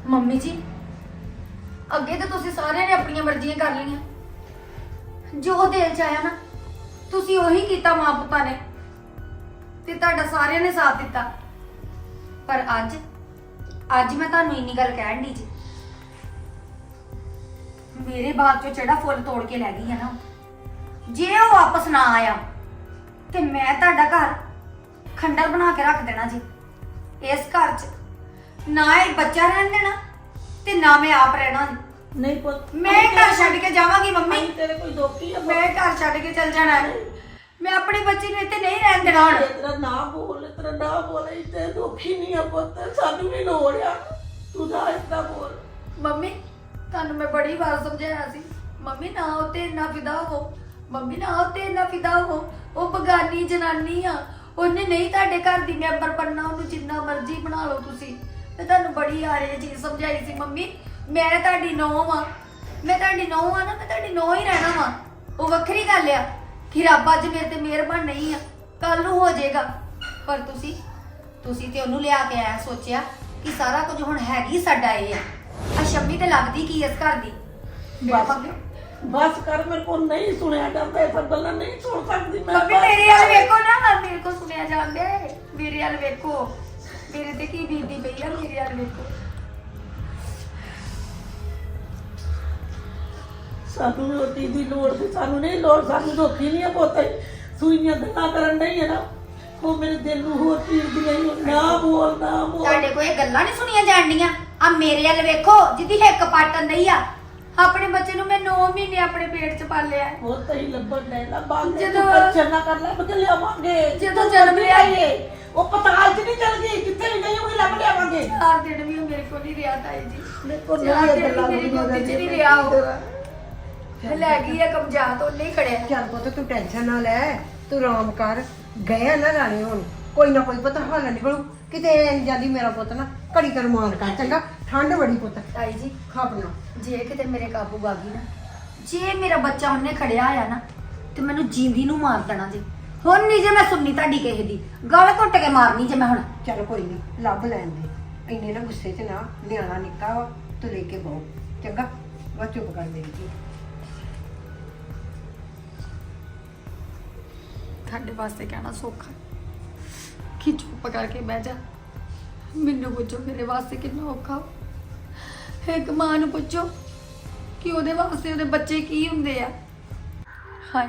ਮੰਮੀ ਜੀ, ਅੱਗੇ ਤਾਂ ਤੁਸੀਂ ਸਾਰਿਆਂ ਨੇ ਆਪਣੀਆਂ ਮਰਜ਼ੀਆਂ ਕਰ ਲਈਆਂ। ਜੋ ਦਿਲ ਚ ਆਇਆ ਨਾ, ਤੁਸੀਂ ਉਹੀ ਕੀਤਾ ਮਾਂ ਪੁੱਤਾਂ ਨੇ। ਤੇ ਤੁਹਾਡਾ ਸਾਰਿਆਂ ਨੇ ਸਾਥ ਦਿੱਤਾ। ਪਰ ਅੱਜ ਅੱਜ ਮੈਂ ਤੁਹਾਨੂੰ ਇੰਨੀ ਗੱਲ ਕਹਿਣ ਦੀ ਜੀ। ਮੇਰੇ ਬਾਗ ਚੋਂ ਜਿਹੜਾ ਫੁੱਲ ਤੋੜ ਕੇ ਲੈ ਗਈ ਹੈ ਨਾ ਜੇ ਉਹ ਵਾਪਸ ਨਾ ਆਇਆ ਤੇ ਮੈਂ ਤੁਹਾਡਾ ਘਰ ਖੰਡਰ ਬਣਾ ਕੇ ਰੱਖ ਦੇਣਾ ਜੀ। ਇਸ ਘਰ 'ਚ ਨਾ ਇਹ ਬੱਚਾ ਰਹਿਣ ਦੇਣਾ ਤੇ ਨਾ ਮੈਂ ਆਪ ਰਹਿਣਾ ਨਹੀਂ ਪੁੱਤ ਮੈਂ ਘਰ ਛੱਡ ਕੇ ਜਾਵਾਂਗੀ ਮੰਮੀ। ਤੇਰੇ ਕੋਈ ਦੋਖੀ ਆ ਮੈਂ ਘਰ ਛੱਡ ਕੇ ਚੱਲ ਜਾਣਾ। ਮੈਂ ਆਪਣੇ ਬੱਚੇ ਨੂੰ ਇੱਥੇ ਨਹੀਂ ਰਹਿਣ ਦੇਣਾ ਹੁਣ। ਤੇਰਾ ਨਾ ਬੋਲ ਤੇਰਾ ਨਾ ਬੋਲ ਤੇ ਦੋਖੀ ਨਹੀਂ ਆ ਪੁੱਤ। ਸਾਨੂੰ ਵੀ ਲੋੜ ਆ। ਤੂੰ ਨਾ ਇਦਾਂ ਬੋਲ। ਮੰਮੀ ਤੁਹਾਨੂੰ ਮੈਂ ਬੜੀ ਵਾਰ ਸਮਝਾਇਆ ਸੀ। ਮੰਮੀ ਨਾ ਉਤੇ ਇੰਨਾ ਫਿਦਾ ਹੋ। ਮੰਮੀ ਨਾ ਉਤੇ ਇੰਨਾ ਫਿਦਾ ਹੋ ਉਹ ਬਗਾਨੀ ਜਨਾਨੀ ਆ। ਉਹਨੇ ਨਹੀਂ ਤੁਹਾਡੇ ਘਰ ਦੀ ਮੈਂਬਰ ਬਣਨਾ ਉਹਨੂੰ ਜਿੰਨਾ ਮਰਜ਼ੀ ਬਣਾ ਲਓ ਤੁਸੀਂ। ਮੈਂ ਤੁਹਾਨੂੰ ਬੜੀ ਆ ਰਹੀ ਚੀਜ਼ ਸਮਝਾਈ ਸੀ ਮੰਮੀ। ਮੈਂ ਤੁਹਾਡੀ ਨੌਂ ਆ। ਮੈਂ ਤੁਹਾਡੀ ਨੌਂ ਆ ਨਾ ਮੈਂ ਤੁਹਾਡੀ ਨੌਂ ਹੀ ਰਹਿਣਾ ਵਾ। ਉਹ ਵੱਖਰੀ ਗੱਲ ਆ ਕਿ ਰੱਬ ਅੱਜ ਮੇਰੇ ਤੇ ਮਿਹਰਬਾਨ ਨਹੀਂ ਆ। ਕੱਲ ਨੂੰ ਹੋ ਜਾਏਗਾ। ਪਰ ਤੁਸੀਂ ਤੁਸੀਂ ਤੇ ਉਹਨੂੰ ਲਿਆ ਕੇ ਆਇਆ ਸੋਚਿਆ ਕਿ ਸਾਰਾ ਕੁਝ ਹੁਣ ਹੈਗੀ ਸਾਡਾ ਇਹ ਆ। ਆ ਸ਼ੰਮੀ ਤੇ ਲੱਗਦੀ ਕੀ ਇਸ ਘਰ ਦੀ? ਬਸ। ਬਸ ਕਰ ਮੇਰੇ ਕੋਲ ਨਹੀਂ ਸੁਣਿਆ ਜਾਂਦਾ ਇਹ ਸਭ ਗੱਲਾਂ ਨਹੀਂ ਸੁਣ ਸਕਦੀ ਮੈਂ ਮੰਮੀ ਬਸ ਮੇਰੇ ਕਰ। ਵੇਖੋ ਨਾ ਮੇਰੇ ਕੋ ਸੁਣਿਆ ਜਾਂਦੇ ਮੇਰੇ ਵੱਲ ਵੇਖੋ। ਮੇਰੇ ਤੇ ਕੀ ਬੀਤੀ ਪਈ ਆ ਮੇਰੇ ਵੱਲ ਵੇਖੋ। ਸਾਨੂੰ ਰੋਟੀ ਦੀ ਲੋੜ ਸੀ ਸਾਨੂੰ ਨਹੀਂ ਲੋੜ ਸਾਨੂੰ ਦੋਖੀ ਨਹੀਂ ਆ ਪੁੱਤ। ਸੂਈਆਂ ਗੱਲਾਂ ਕਰਨ ਨਹੀਂ ਹੈ ਨਾ ਉਹ ਮੇਰੇ ਦਿਲ ਨੂੰ ਹੋਰ ਪੀੜਦੀਆਂ ਹੀ ਨਾ ਬੋਲ ਨਾ ਬੋਲ। ਤੁਹਾਡੇ ਕੋਈ ਇਹ ਗੱਲਾਂ ਨਹੀਂ ਸੁਣੀਆਂ ਜਾਂਦੀਆਂ ਆ ਮੇਰੇ ਵੱਲ ਵੇਖੋ ਜਿਹਦੀ ਹਿੱਕ ਪਾਟਣ ਨਹੀਂ ਆ। ਆਪਣੇ ਬੱਚੇ ਨੂੰ ਮੈਂ 9 ਮਹੀਨੇ ਆਪਣੇ ਪੇਟ 'ਚ ਪਾਲਿਆ ਹੈ। ਉਹ ਤਾਂ ਹੀ ਲੱਭਣ ਨਹੀਂ ਲੱਭਾਂਗੇ ਜਦੋਂ- ਜਦੋਂ ਬੱਚਾ ਨਾ ਕਰ ਲੈ ਬਦਲ ਲਿਆਵਾਂਗੇ। ਜਦੋਂ ਜਨਮ ਲਿਆ। ਲਿਆਈਏ ਉਹ ਪਤਾਲ 'ਚ ਨਹੀਂ ਚਲ ਗਈ ਜਿੱਥੇ ਵੀ ਗਈ ਉਹ ਲੱਭ ਲਿਆਵਾਂਗੇ। ਚਾਰ ਦਿਨ ਵੀ ਉਹ ਮੇਰੇ ਕੋਲ ਨਹੀਂ ਰਿਹਾ ਤਾਈ ਜੀ। ਮੇਰੇ ਕੋਲ ਚਾਰ ਨਹੀਂ ਦਿਨ ਵੀ ਮੇਰੀ ਗੋਦੀ 'ਚ ਨਹੀਂ ਰਿਹਾ ਉਹ। ਲੈ ਗਈ ਹੈ ਕਬਜ਼ਾ ਤੋਂ ਨਹੀਂ ਖੜਿਆ। ਚੱਲ ਪੁੱਤ ਤੂੰ ਟੈਨਸ਼ਨ ਨਾ ਲੈ ਤੂੰ ਆਰਾਮ ਕਰ। ਗਏ ਨਾ ਰਾਣੇ ਹੁਣ। ਕੋਈ ਨਾ ਕੋਈ ਪਤਾ ਹੱਲ ਨਿਕਲੂ। ਕਿਤੇ ਐਂ ਜਾਂਦੀ ਮੇਰਾ ਪੁੱਤ ਨਾ। ਘੜੀ ਕਰ ਮਾਰ ਕਰ ਚੰਗਾ। ਠੰਡ ਬੜੀ ਪੁੱਤ। ਤਾਈ ਜੀ। ਖਾ ਬਣਾ ਜੇ ਕਿਤੇ ਮੇਰੇ ਕਾਬੂ ਆ ਗਈ ਨਾ ਜੇ ਮੇਰਾ ਬੱਚਾ ਉਹਨੇ ਖੜਿਆ ਆ ਨਾ ਤੇ ਮੈਨੂੰ ਜਿੰਦੀ ਨੂੰ ਮਾਰ ਦੇਣਾ ਜੀ। ਹੁਣ ਨਹੀਂ ਜੇ ਮੈਂ ਸੁਣਨੀ ਤੁਹਾਡੀ ਕਿਸੇ ਦੀ। ਗਲ ਘੁੱਟ ਕੇ ਮਾਰਨੀ ਜੇ ਮੈਂ ਹੁਣ। ਚੱਲ ਕੋਈ ਨਹੀਂ ਲੱਭ ਲੈਣ ਦੇ। ਇੰਨੇ ਨਾ ਗੁੱਸੇ 'ਚ ਨਾ ਨਿਆਣਾ ਨਿੱਕਾ ਵਾ ਤੂੰ ਲੈ ਕੇ ਬਹੁ। ਚੰਗਾ ਵਾ ਚੁੱਪ ਕਰ ਮੇਰੀ ਧੀ। ਤੁਹਾਡੇ ਵਾਸਤੇ ਕਹਿਣਾ ਸੌਖਾ। ਕਿ ਚੁੱਪ ਕਰਕੇ ਬਹਿ ਜਾ। ਮੈਨੂੰ ਪੁੱਛੋ ਮੇਰੇ ਵਾਸਤੇ ਕਿੰਨਾ ਔਖਾ ਵਾ। ਇੱਕ ਮਾਂ ਨੂੰ ਪੁੱਛੋ ਕਿ ਉਹਦੇ ਵਾਸਤੇ ਉਹਦੇ ਬੱਚੇ ਕੀ ਹੁੰਦੇ ਆ। ਹਾਏ,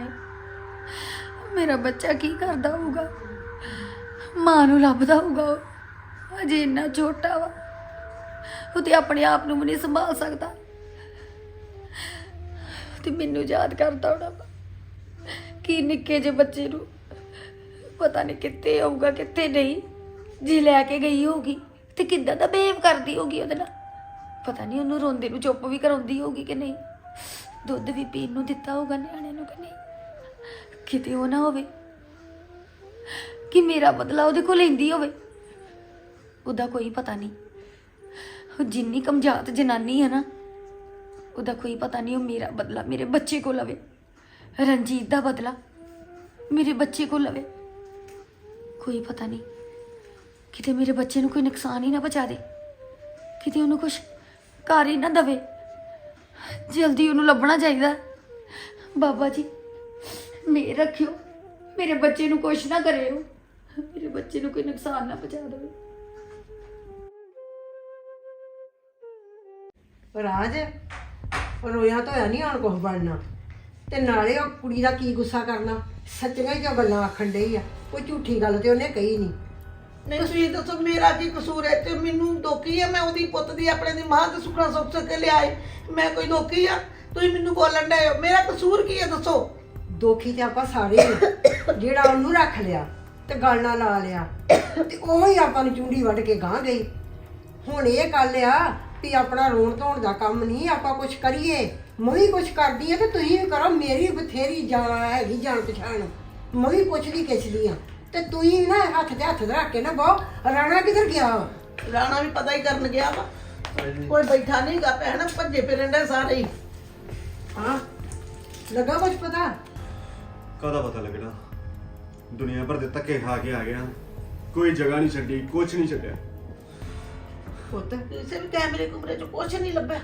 ਮੇਰਾ ਬੱਚਾ ਕੀ ਕਰਦਾ ਹੋਊਗਾ? ਮਾਂ ਨੂੰ ਲੱਭਦਾ ਹੋਊਗਾ ਉਹ। ਅਜੇ ਇੰਨਾ ਛੋਟਾ ਵਾ। ਉਹ ਤੇ ਆਪਣੇ ਆਪ ਨੂੰ ਵੀ ਨਹੀਂ ਸੰਭਾਲ ਸਕਦਾ। ਤੇ ਮੈਨੂੰ ਯਾਦ ਕਰਦਾ ਹੋਣਾ ਵਾ। ਕਿ ਨਿੱਕੇ ਜਿਹੇ ਬੱਚੇ ਨੂੰ ਪਤਾ ਨਹੀਂ ਕਿੱਥੇ ਆਊਗਾ, ਕਿੱਥੇ ਨਹੀਂ। ਜੇ ਲੈ ਕੇ ਗਈ ਹੋਗੀ ਤੇ ਕਿੱਦਾਂ ਦਾ ਬਿਹੇਵ ਕਰਦੀ ਹੋਗੀ ਉਹਦੇ ਨਾਲ? ਪਤਾ ਨਹੀਂ ਉਹਨੂੰ ਰੋਂਦੇ ਨੂੰ ਚੁੱਪ ਵੀ ਕਰਾਉਂਦੀ ਹੋਊਗੀ ਕਿ ਨਹੀਂ? ਦੁੱਧ ਵੀ ਪੀਣ ਨੂੰ ਦਿੱਤਾ ਹੋਊਗਾ ਨਿਆਣੇ ਨੂੰ ਕਿ ਨਹੀਂ? ਕਿਤੇ ਉਹ ਨਾ ਹੋਵੇ। ਕਿ ਮੇਰਾ ਬਦਲਾ ਉਹਦੇ ਕੋਲ ਲੈਂਦੀ ਹੋਵੇ। ਉਹਦਾ ਕੋਈ ਪਤਾ ਨਹੀਂ। ਉਹ ਜਿੰਨੀ ਕਮਜਾਤ ਜਨਾਨੀ ਹੈ ਨਾ, ਉਹਦਾ ਕੋਈ ਪਤਾ ਨਹੀਂ ਉਹ ਮੇਰਾ ਬਦਲਾ ਮੇਰੇ ਬੱਚੇ ਕੋਲ ਲਵੇ ਰਣਜੀਤ ਦਾ ਬਦਲਾ ਮੇਰੇ ਬੱਚੇ ਕੋਲ ਲਵੇ ਕੋਈ ਪਤਾ ਨਹੀਂ। ਕਿਤੇ ਮੇਰੇ ਬੱਚੇ ਨੂੰ ਕੋਈ ਨੁਕਸਾਨ ਹੀ ਨਾ ਪਹੁੰਚਾ ਦੇ। ਕਿਤੇ ਉਹਨੂੰ ਕੁਝ ਕਰ ਹੀ ਨਾ ਦਵੇ। ਜਲਦੀ ਉਹਨੂੰ ਲੱਭਣਾ ਚਾਹੀਦਾ। ਬਾਬਾ ਜੀ, ਮੇਰ ਰੱਖਿਓ। ਮੇਰੇ ਬੱਚੇ ਨੂੰ ਕੁਛ ਨਾ ਕਰਿਓ ਮੇਰੇ ਬੱਚੇ ਨੂੰ ਕੋਈ ਨੁਕਸਾਨ ਨਾ ਪਹੁੰਚਾ ਦੇਵੇ। ਰਾਜ, ਰੋਇਆ ਧੋਇਆ ਨਹੀਂ ਹੁਣ ਕੁਝ ਬਣਨਾ। ਤੇ ਨਾਲੇ ਉਹ ਕੁੜੀ ਦਾ ਕੀ ਗੁੱਸਾ ਕਰਨਾ। ਸੱਚੀਆਂ ਹੀ ਜੋ ਗੱਲਾਂ ਆਖਣ ਡਈ ਆ। ਕੋਈ ਝੂਠੀ ਗੱਲ ਤੇ ਉਹਨੇ ਕਹੀ ਨਹੀਂ। ਨਹੀਂ, ਤੁਸੀਂ ਦੱਸੋ ਮੇਰਾ ਕੀ ਕਸੂਰ ਹੈ? ਤੇ ਮੈਨੂੰ ਦੋਖੀ ਹੈ, ਮੈਂ ਉਹਦੀ ਪੁੱਤ ਦੀ, ਆਪਣੇ ਦੀ ਮਾਂ ਤੇ ਸੁਖਣਾ ਸੁੱਖ ਸੁੱਖ ਲਿਆਏ। ਮੈਂ ਕੋਈ ਦੋਖੀ ਆ? ਤੁਸੀਂ ਮੈਨੂੰ ਬੋਲਣ ਡਏ ਹੋ। ਮੇਰਾ ਕਸੂਰ ਕੀ ਹੈ, ਦੱਸੋ? ਦੋਖੀ ਤੇ ਆਪਾਂ ਸਾਰੇ ਹੀ ਆ। ਜਿਹੜਾ ਉਹਨੂੰ ਰੱਖ ਲਿਆ ਤੇ ਗਾਲਣਾ ਲਾ ਲਿਆ, ਤੇ ਉਹ ਹੀ ਆਪਾਂ ਨੂੰ ਚੁੰਡੀ ਵੱਢ ਕੇ ਗਾਂ ਗਈ। ਹੁਣ ਇਹ ਗੱਲ ਆ ਵੀ ਆਪਣਾ ਰੋਣ ਧੋਣ ਦਾ ਕੰਮ ਨਹੀਂ, ਆਪਾਂ ਕੁਝ ਕਰੀਏ। ਮੈਂ ਵੀ ਕੁਝ ਕਰਦੀ ਆ ਤੇ ਤੁਸੀਂ ਵੀ ਕਰੋ, ਮੇਰੀ ਬਥੇਰੀ ਜਾਨ ਹੈਗੀ ਜਾਣ ਪਛਾਣ। ਮੈਂ ਵੀ ਪੁੱਛਦੀ ਕਿਛਦੀ ਆ। ਤੇ ਤੁਸੀਂ ਨਾ ਹੱਥ ਤੇ ਹੱਥ ਰੱਖ ਕੇ ਨਾ ਬਹੁ ਰਾਣਾ ਕਿੱਧਰ ਗਿਆ ਵਾ? ਰਾਣਾ ਵੀ ਪਤਾ ਹੀ ਕਰਨ ਗਿਆ ਵਾ। ਕੋਈ ਬੈਠਾ ਨਹੀਂਗਾ ਭੈਣ ਭੱਜੇ ਫਿਰਨ ਦੇ ਸਾਰੇ ਹੀ। ਹਾਂ ਲੱਗਾ ਕੁਝ ਪਤਾ? ਕਾਹਦਾ ਪਤਾ ਲੱਗਣਾ? ਦੁਨੀਆ ਭਰ ਦੇ ਧੱਕੇ ਖਾ ਕੇ ਆ ਗਿਆ। ਕੋਈ ਜਗ੍ਹਾ ਨਹੀਂ ਛੱਡੀ ਕੁਝ ਨਹੀਂ ਛੱਡਿਆ। ਪੁੱਤ। ਕਿਸੇ ਵੀ ਕੈਮਰੇ ਕੁਮਰੇ 'ਚ ਕੁਛ ਨਹੀਂ ਲੱਭਿਆ।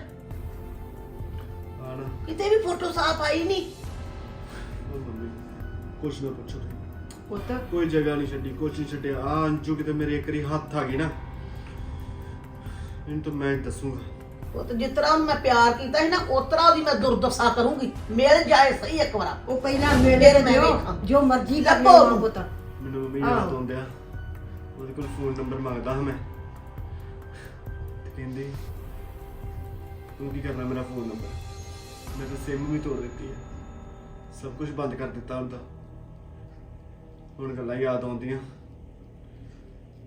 ਕਿਤੇ ਵੀ ਫੋਟੋ ਸਾਫ਼ ਆਈ ਨਹੀਂ ਮੰਮੀ ਕੁਝ ਨਾ ਪੁੱਛੋ। ਤੁਸੀਂ। ਪੁੱਤ। ਕੋਈ ਜਗ੍ਹਾ ਨਹੀਂ ਛੱਡੀ ਕੁਝ ਨਹੀਂ ਛੱਡਿਆ। ਆ ਅੰਜੂ ਕਿਤੇ ਮੇਰੇ ਇੱਕ ਵਾਰੀ ਹੱਥ ਆ ਗਈ ਨਾ। ਇਹਨੂੰ ਤਾਂ ਮੈਂ ਦੱਸੂਗਾ। ਉਹ ਤੇ ਜਿਸ ਤਰ੍ਹਾਂ ਉਹਨੂੰ ਮੈਂ ਪਿਆਰ ਕੀਤਾ ਸੀ ਨਾ ਉਸ ਤਰ੍ਹਾਂ ਉਹਦੀ ਮੈਂ ਦੁਰਦਸ਼ਾ ਕਰੂੰਗੀ। ਮਿਲ ਜਾਏ ਸਹੀ ਇੱਕ ਵਾਰ। ਉਹ ਪਹਿਲਾਂ ਮੇਰੇ ਫਿਰ ਤੇ ਮੈਂ ਦਿਓ। ਜੋ ਮਰਜ਼ੀ ਕਰ ਲੱਭੋ। ਲਿਓ ਪੁੱਤ। ਮੈਨੂੰ ਮੰਮੀ ਆਹੋ। ਯਾਦ ਆਉਂਦਿਆ ਉਹਦੇ ਕੋਲ ਫੋਨ ਨੰਬਰ ਮੰਗਦਾ ਹਾਂ ਮੈਂ। ਤੇ ਕਹਿੰਦੀ ਤੂੰ ਕੀ ਕਰਨਾ ਮੇਰਾ ਫੋਨ ਨੰਬਰ ਮੈਂ ਤਾਂ ਸਿਮ ਵੀ ਤੋੜ ਦਿੱਤੀ ਹੈ। ਸਭ ਕੁਝ ਬੰਦ ਕਰ ਦਿੱਤਾ ਹੁੰਦਾ ਹੁਣ ਗੱਲਾਂ ਯਾਦ ਆਉਂਦੀਆਂ।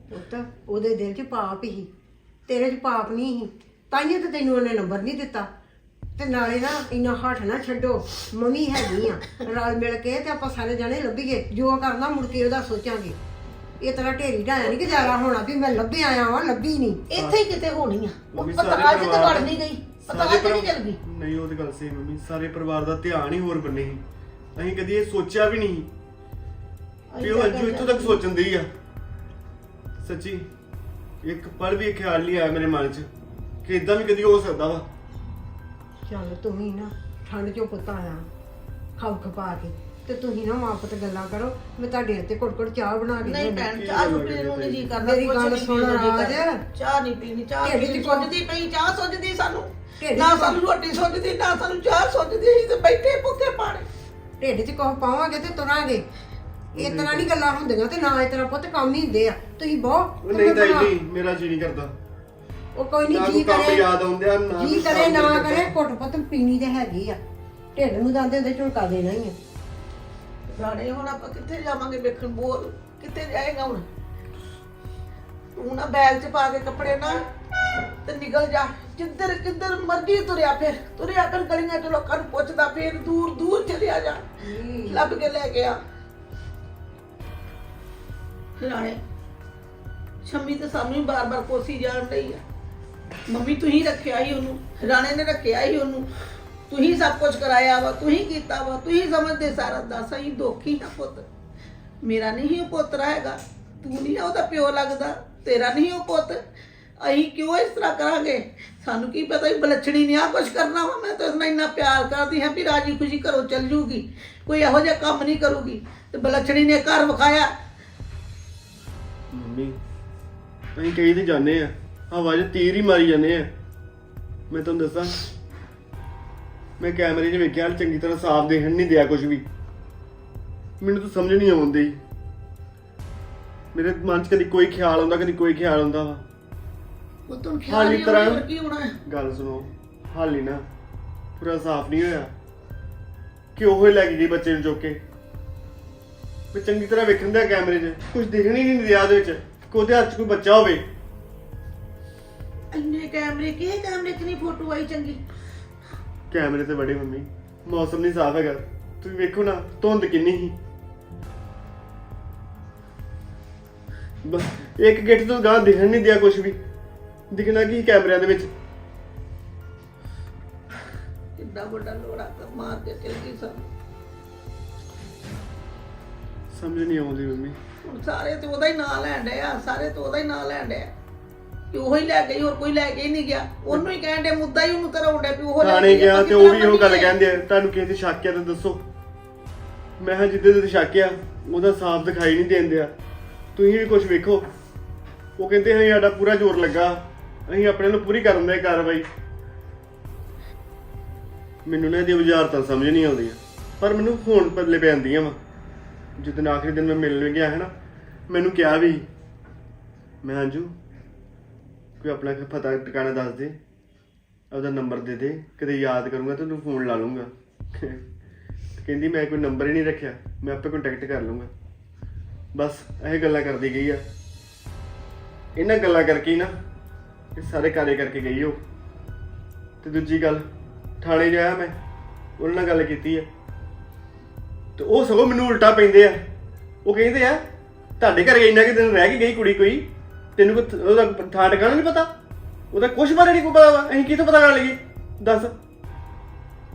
ਪੁੱਤ ਉਹਦੇ ਦਿਲ 'ਚ ਪਾਪ ਹੀ। ਤੇਰੇ 'ਚ ਪਾਪ ਨਹੀਂ ਸੀ ਤਾਈਏ ਤਾਂ ਤੈਨੂੰ ਉਹਨੇ ਨੰਬਰ ਨਹੀਂ ਦਿੱਤਾ। ਤੇ ਨਾਲੇ ਨਾ ਇੰਨਾ ਹੱਠ ਨਾ ਛੱਡੋ। ਮੰਮੀ ਹੈਗੀ ਆ। ਰਲ ਮਿਲ ਕੇ ਤੇ ਆਪਾਂ ਸਾਰੇ ਜਣੇ ਲੱਭੀਏ। ਜੋ ਕਰਨਾ ਮੁੜ ਕੇ ਉਹਦਾ ਸੋਚਾਂਗੇ। ਇਹ ਤਰ੍ਹਾਂ ਢੇਰੀ ਢਾਇਆ ਨਹੀਂ ਗੁਜ਼ਾਰਾ ਹੋਣਾ ਵੀ ਮੈਂ ਲੱਭੇ ਆਇਆ ਵਾਂ ਲੱਭੀ ਨਹੀਂ। ਇੱਥੇ ਹੀ ਕਿਤੇ ਹੋਣੀ ਆ। ਉਹ ਮੰਮੀ ਪਤਾ ਸਾਰੇ ਅੱਜ ਤੇ ਪਰਿਵਾਰ ਵੜ ਨਹੀਂ ਗਈ। ਪਤਾ ਅੱਜ ਨਹੀਂ ਪਰਿਵਾਰ- ਚੱਲ ਗਈ। ਨਹੀਂ ਉਹ ਤੇ ਗੱਲ ਸਹੀ ਮੰਮੀ। ਸਾਰੇ ਪਰਿਵਾਰ ਦਾ ਧਿਆਨ ਹੀ ਹੋਰ ਬੰਨੇ ਸੀ। ਅਸੀਂ ਕਦੀ ਇਹ ਸੋਚਿਆ ਵੀ ਨਹੀਂ ਕਿ ਉਹ ਅੰਜੂ ਇੱਥੋਂ ਤੱਕ ਸੋਚਣਦੀ ਆ। ਸੱਚੀ ਇੱਕ ਪਲ ਵੀ ਖਿਆਲ ਨਹੀਂ ਆਇਆ ਮੇਰੇ ਮਨ 'ਚ ਕਿ ਇਦਾਂ ਵੀ ਕਦੀ ਹੋ ਸਕਦਾ ਵਾ। ਚੱਲ ਤੂੰ ਹੀ ਨਾ ਠੰਡ 'ਚੋਂ ਪੁੱਤ ਆਇਆ ਖਪ ਖਪਾ ਕੇ ਤੇ ਤੁਸੀਂ ਨਾ ਮਾਂ ਪੁੱਤ ਗੱਲਾਂ ਕਰੋ ਮੈਂ ਤੁਹਾਡੇ ਹੱਥੇ ਘੁੱਟ ਘੁੱਟ ਚਾਹ ਬਣਾ ਕੇ ਨਹੀਂ। ਭੈਣ ਚਾਹ ਨੂੰ ਪੀਣ ਨੂੰ ਨਹੀਂ ਜੀ ਕਰਦਾ ਮੇਰੀ ਗੱਲ ਸੁਣ ਰਾਜ। ਚਾਹ ਨਹੀਂ ਪੀਣੀ ਚਾਹ ਢਿੱਡ 'ਚ ਪੀਣੀ ਕੌਣ- ਸੁੱਜਦੀ ਪਈ ਚਾਹ ਸੁੱਜਦੀ ਸਾਨੂੰ। ਨਾ ਸਾਨੂੰ ਰੋਟੀ ਸੁੱਜਦੀ ਨਾ ਸਾਨੂੰ ਚਾਹ ਸੁੱਜਦੀ ਅਸੀਂ ਤੇ ਬੈਠੇ ਭੁੱਖੇ ਪਾਣੇ। ਢਿੱਡ 'ਚ ਕੁਝ ਪਾਵਾਂਗੇ ਤੇ ਤੁਰਾਂਗੇ? ਇਹ ਤਰ੍ਹਾਂ ਨਹੀਂ ਗੱਲਾਂ ਹੁੰਦੀਆਂ ਤੇ ਨਾ ਇਹ ਤਰ੍ਹਾਂ ਪੁੱਤ ਕੰਮ ਹੀ ਹੁੰਦੇ ਆ। ਤੁਸੀਂ ਬਹੁਤ ਉਹ ਨਹੀਂ ਤਾਂ ਨਹੀਂ ਮੇਰਾ ਜੀ ਨਹੀਂ ਕਰਦਾ। ਉਹ ਕੋਈ ਨਾ ਨਹੀਂ ਕੋਈ ਜੀ ਕੰਮ ਕਰੇ ਯਾਦ ਆਉਂਦਿਆ ਨਾ ਜੀ ਕੋਈ ਕਰੇ ਕੰਮ ਨਾ। ਕਰੇ ਘੁੱਟ ਪੁੱਤ ਪੀਣੀ ਤੇ ਹੈਗੀ ਆ। ਢਿੱਡ ਨੂੰ ਦੰਦੇ ਹੁੰਦੇ ਝੁਲਕਾ ਦੇਣਾ ਹੀ ਆ। ਰਾਣੇ ਹੁਣ ਆਪਾਂ ਕਿੱਥੇ ਜਾਵਾਂਗੇ ਵੇਖਣ ਬੋਲ ਕਿੱਥੇ ਜਾਏਗਾ ਹੁਣ? ਤੂੰ ਨਾ ਬੈਗ 'ਚ ਪਾ ਕੇ ਕੱਪੜੇ ਨਾ ਤੇ ਨਿਕਲ ਜਾ। ਜਿੱਧਰ ਕਿੱਧਰ ਮਰਜ਼ੀ ਤੁਰਿਆ ਫਿਰ ਤੁਰਿਆ ਕਰ ਗਲੀਆਂ 'ਚ ਲੋਕਾਂ ਨੂੰ ਪੁੱਛਦਾ ਫਿਰ ਦੂਰ ਦੂਰ ਚਲਿਆ ਜਾ। ਲੱਭ ਕੇ ਲੈ ਗਿਆ। ਰਾਣੇ ਸ਼ੰਮੀ ਤੇ ਸਾਹਮਣੇ ਬਾਰ-ਬਾਰ ਕੋਸੀ ਜਾਣ ਰਹੀ ਆ। ਮੰਮੀ, ਤੁਸੀਂ ਰੱਖਿਆ ਹੀ ਉਹਨੂੰ, ਰਾਣੇ ਨੇ ਰੱਖਿਆ ਹੀ ਉਹਨੂੰ। ਤੁਸੀਂ ਸਭ ਕੁਝ ਕਰਾਇਆ ਵਾ, ਤੁਸੀਂ ਕੀਤਾ ਵਾ, ਤੁਸੀਂ ਸਮਝਦੇ ਸਾਰਾ ਦੱਸ ਹੀ ਦੋਖੀ ਆ ਪੁੱਤ। ਮੇਰਾ ਨਹੀਂ ਉਹ ਪੁੱਤਰਾ ਹੈਗਾ ਤੂੰ ਨਹੀਂ ਉਹਦਾ ਪਿਓ ਲੱਗਦਾ, ਤੇਰਾ ਨਹੀਂ ਉਹ ਪੁੱਤ। ਅਸੀਂ ਕਿਉਂ ਇਸ ਤਰ੍ਹਾਂ ਕਰਾਂਗੇ? ਸਾਨੂੰ ਕੀ ਪਤਾ ਵੀ ਬਲਛਣੀ ਨੇ ਆ ਕੁਝ ਕਰਨਾ ਵਾ। ਮੈਂ ਤਾਂ ਇਸ ਨਾਲ ਇੰਨਾ ਪਿਆਰ ਕਰਦੀ ਹਾਂ ਵੀ ਰਾਜੀ ਖੁਸ਼ੀ ਘਰੋਂ ਚੱਲ ਜੂਗੀ। ਕੋਈ ਇਹੋ ਜਿਹਾ ਕੰਮ ਨਹੀਂ ਕਰੂਗੀ। ਤੇ ਬਲਛਣੀ ਨੇ ਘਰ ਵਿਖਾਇਆ ਮੰਮੀ ਅਸੀਂ ਕਈ ਤੇ ਜਾਂਦੇ ਆ ਹਵਾ 'ਚ ਤੀਰ ਹੀ ਮਾਰੀ ਜਾਂਦੇ ਆ। ਮੈਂ ਤੁਹਾਨੂੰ ਦੱਸਾਂ ਮੈਂ ਕੈਮਰੇ 'ਚ ਵੇਖਿਆ ਚੰਗੀ ਤਰ੍ਹਾਂ ਸਾਫ਼ ਦੇਖਣ ਨਹੀਂ ਦਿਆ ਕੁਝ ਵੀ। ਮੈਨੂੰ ਤਾਂ ਸਮਝ ਨਹੀਂ ਆਉਂਦੀ। ਮੇਰੇ ਮਨ 'ਚ ਕਦੀ ਕੋਈ ਖਿਆਲ ਆਉਂਦਾ ਕਦੀ ਕੋਈ ਖਿਆਲ ਆਉਂਦਾ ਵਾ। ਉਹ ਤੁਹਾਨੂੰ ਹਾਲੀ ਖਿਆਲ ਤਰ੍ਹਾਂ- ਤਰ੍ਹਾਂ ਕੀ ਹੋਣਾ ਹੈ? ਗੱਲ ਸੁਣੋ ਹਾਲੀ ਨਾ ਪੂਰਾ ਸਾਫ਼ ਨਹੀਂ ਹੋਇਆ। ਕਿ ਉਹ ਹੀ ਲੈ ਕੇ ਗਈ ਬੱਚੇ ਨੂੰ ਚੁੱਕ ਕੇ? ਮੈਂ ਚੰਗੀ ਤਰ੍ਹਾਂ ਵੇਖਣ ਦਾ ਕੈਮਰੇ 'ਚ। ਕੁਝ ਦਿਖਣ ਹੀ ਨਹੀਂ ਰਿਹਾ ਉਹਦੇ ਵਿੱਚ। ਕਿ ਉਹਦੇ ਹੱਥ 'ਚ ਕੋਈ ਬੱਚਾ ਹੋਵੇ। ਇੰਨੇ ਕੈਮਰੇ ਕਿਹੇ ਕੈਮਰੇ 'ਚ ਨਹੀਂ ਫੋਟੋ ਆਈ ਚੰਗੀ? ਕੈਮਰੇ ਤੇ ਬੜੇ ਮੰਮੀ। ਮੌਸਮ ਨਹੀਂ ਸਾਫ਼ ਹੈਗਾ। ਤੁਸੀਂ ਵੇਖੋ ਨਾ ਧੁੰਦ ਕਿੰਨੀ ਸੀ। ਬਸ ਇੱਕ ਗਿੱਟ ਤੋਂ ਗਾਂ ਦਿਖਣ ਨਹੀਂ ਦਿਆ ਕੁਝ ਵੀ। ਦਿਖਣਾ ਕੀ ਕੈਮਰਿਆਂ ਦੇ ਵਿੱਚ। ਕਿੱਡਾ ਵੱਡਾ ਲੋੜਾ ਮਾਰ ਕੇ ਚਲ ਗਈ ਸਭ ਸਮਝ ਨਹੀਂ ਆਉਂਦੀ ਮੰਮੀ। ਹੁਣ ਸਾਰੇ ਤੇ ਉਹਦਾ ਹੀ ਨਾਂ ਲੈਣ ਡਏ ਆ ਸਾਰੇ ਤੇ ਉਹਦਾ ਹੀ ਨਾਂ ਲੈਣ ਡਏ ਆ। ਕਿ ਉਹ ਹੀ ਲੈ ਗਈ ਹੋਰ ਕੋਈ ਲੈ ਕੇ ਹੀ ਨਹੀਂ ਗਿਆ। ਉਹਨੂੰ ਹੀ ਕਹਿਣ ਮੁੱਦਾ ਹੀ ਉਹਨੂੰ ਕਰਾਉਣ ਡੇ ਵੀ ਉਹ ਲੈ ਥਾਣੇ ਗਈ ਆ, ਗਿਆ ਤੇ ਉਹ ਵੀ ਉਹ ਗੱਲ? ਕਹਿੰਦੇ ਆ ਤੁਹਾਨੂੰ ਕਿਸੇ ਤੇ ਸ਼ੱਕ ਤਾਂ ਦੱਸੋ। ਮੈਂ ਹਾਂ ਜਿੱਦੇ ਤੇ ਸ਼ੱਕ ਆ ਉਹਦਾ ਸਾਫ਼ ਦਿਖਾਈ ਨਹੀਂ ਦਿੰਦੇ ਆ ਤੁਸੀਂ ਵੀ ਕੁਝ ਵੇਖੋ। ਉਹ ਕਹਿੰਦੇ ਹਾਂ ਸਾਡਾ ਪੂਰਾ ਜ਼ੋਰ ਲੱਗਾ। ਅਸੀਂ ਆਪਣੇ ਨੂੰ ਪੂਰੀ ਕਰਨ ਦੇ ਕਾਰਵਾਈ। ਮੈਨੂੰ ਨਾ ਇਹਦੀ ਵਿਚਾਰਤਾ ਸਮਝ ਨਹੀਂ ਆਉਂਦੀ ਪਰ ਮੈਨੂੰ ਹੁਣ ਪੱਲੇ ਪੈਂਦੀਆਂ ਵਾ। ਜਿੱਦਨ ਆਖਰੀ ਦਿਨ ਮੈਂ ਮਿਲਣ ਗਿਆ ਹੈ ਨਾ, ਮੈਨੂੰ ਕਿਹਾ ਵੀ, ਮੈਂ ਅੰਜੂ, ਕੋਈ ਆਪਣਾ ਕੋਈ ਪਤਾ ਟਿਕਾਣਾ ਦੱਸ ਦੇ ਉਹਦਾ ਨੰਬਰ ਦੇ ਦੇ ਕਦੇ ਯਾਦ ਕਰੂੰਗਾ ਤਾਂ ਤੈਨੂੰ ਫੋਨ ਲਾ ਲੂੰਗਾ ਕਹਿੰਦੀ, ਮੈਂ ਕੋਈ ਨੰਬਰ ਹੀ ਨਹੀਂ ਰੱਖਿਆ, ਮੈਂ ਆਪੇ ਕੰਟੈਕਟ ਕਰ ਲੂੰਗਾ ਬਸ, ਇਹ ਗੱਲਾਂ ਕਰਦੀ ਗਈ ਆ। ਇਹਨਾਂ ਗੱਲਾਂ ਕਰਕੇ ਹੀ ਨਾ, ਇਹ ਸਾਰੇ ਕਾਰੇ ਕਰਕੇ ਗਈ ਉਹ। ਤੇ ਦੂਜੀ ਗੱਲ, ਥਾਣੇ ਜਾਇਆ ਮੈਂ, ਉਹਨਾਂ ਨਾਲ ਗੱਲ ਕੀਤੀ ਆ। ਤੇ ਉਹ ਸਗੋਂ ਮੈਨੂੰ ਉਲਟਾ ਪੈਂਦੇ ਆ। ਉਹ ਕਹਿੰਦੇ ਆ ਤੁਹਾਡੇ ਘਰ ਇੰਨਾ ਕਿ ਦਿਨ ਰਹਿ ਕੇ ਗਈ ਕੁੜੀ ਕੋਈ? ਤੈਨੂੰ ਕੋਈ ਉਹਦਾ ਥਾਂ ਟਿਕਾਣਾ ਨਹੀਂ ਪਤਾ? ਉਹਦਾ ਕੁਝ ਬਾਰੇ ਨਹੀਂ ਕੋਈ ਪਤਾ ਵਾ? ਅਸੀਂ ਕਿਤੋਂ ਪਤਾ ਕਰ ਲਈਏ ਦੱਸ।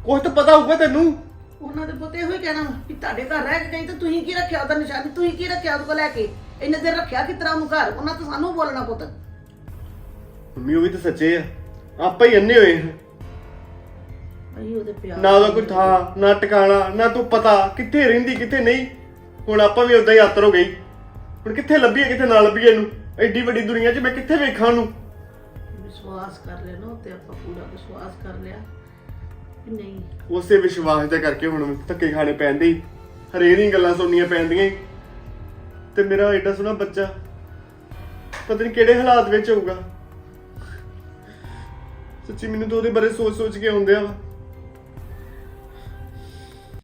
ਕੁਝ ਤਾਂ ਪਤਾ ਹੋਊਗਾ ਤੈਨੂੰ। ਉਹਨਾਂ ਦੇ ਪੁੱਤੇ ਇਹੋ ਹੀ ਕਹਿਣਾ ਵਾ ਕਿ ਤੁਹਾਡੇ ਘਰ ਰਹਿ ਕੇ ਗਈ ਤਾਂ ਤੁਸੀਂ ਕੀ ਰੱਖਿਆ ਉਹਦਾ ਨਿਸ਼ਾਨੀ? ਤੁਸੀਂ ਕੀ ਰੱਖਿਆ ਉਹਦੇ ਕੋਲ ਲੈ ਕੇ? ਇੰਨੇ ਦਿਨ ਰੱਖਿਆ ਕਿਸ ਤਰ੍ਹਾਂ ਉਹਨੂੰ ਘਰ? ਉਹਨਾਂ ਤਾਂ ਸਾਨੂੰ ਬੋਲਣਾ ਪੁੱਤ। ਮੰਮੀ ਉਹ ਵੀ ਤਾਂ ਸੱਚੇ ਆ। ਆਪਾਂ ਹੀ ਅੰਨੇ ਹੋਏ ਆ। ਅਈ ਉਹਦੇ ਪਿਆਰ ਨਾ ਉਹਦਾ ਕੋਈ ਥਾਂ ਨਾ। ਟਿਕਾਣਾ ਨਾ ਤੂੰ ਪਤਾ ਕਿੱਥੇ ਰਹਿੰਦੀ ਕਿੱਥੇ ਨਹੀਂ। ਹੁਣ ਆਪਾਂ ਵੀ ਉਦਾਂ ਹੀ ਆਤਰ ਹੋ ਗਈ ਹੁਣ ਕਿੱਥੇ ਲੱਭੀਏ ਕਿੱਥੇ ਨਾ ਲੱਭੀਏ ਇਹਨੂੰ? ਐਡੀ ਵੱਡੀ ਦੁਨੀਆ 'ਚ ਮੈਂ ਕਿੱਥੇ ਵੇਖਾਂ ਉਹਨੂੰ? ਵਿਸ਼ਵਾਸ ਕਰ ਲਿਆ ਨਾ ਤੇ ਆਪਾਂ ਪੂਰਾ ਵਿਸ਼ਵਾਸ ਕਰ ਲਿਆ ਕਿ ਨਹੀਂ। ਉਸੇ ਵਿਸ਼ਵਾਸ ਦਾ ਕਰਕੇ ਹੁਣ ਮੈਨੂੰ ਧੱਕੇ ਖਾਣੇ ਪੈਂਦੇ ਹੀ। ਹਰੇਕ ਦੀਆਂ ਗੱਲਾਂ ਸੁਣਨੀਆਂ ਪੈਂਦੀਆਂ। ਤੇ ਮੇਰਾ ਐਡਾ ਸੋਹਣਾ ਬੱਚਾ ਪਤਾ ਨਹੀਂ ਕਿਹੜੇ ਹਾਲਾਤ ਵਿੱਚ ਹੋਊਗਾ। ਸੱਚੀ ਮੈਨੂੰ ਤਾਂ ਉਹਦੇ ਬਾਰੇ ਸੋਚ ਸੋਚ ਕੇ ਆਉਂਦੇ ਆ ਵਾ।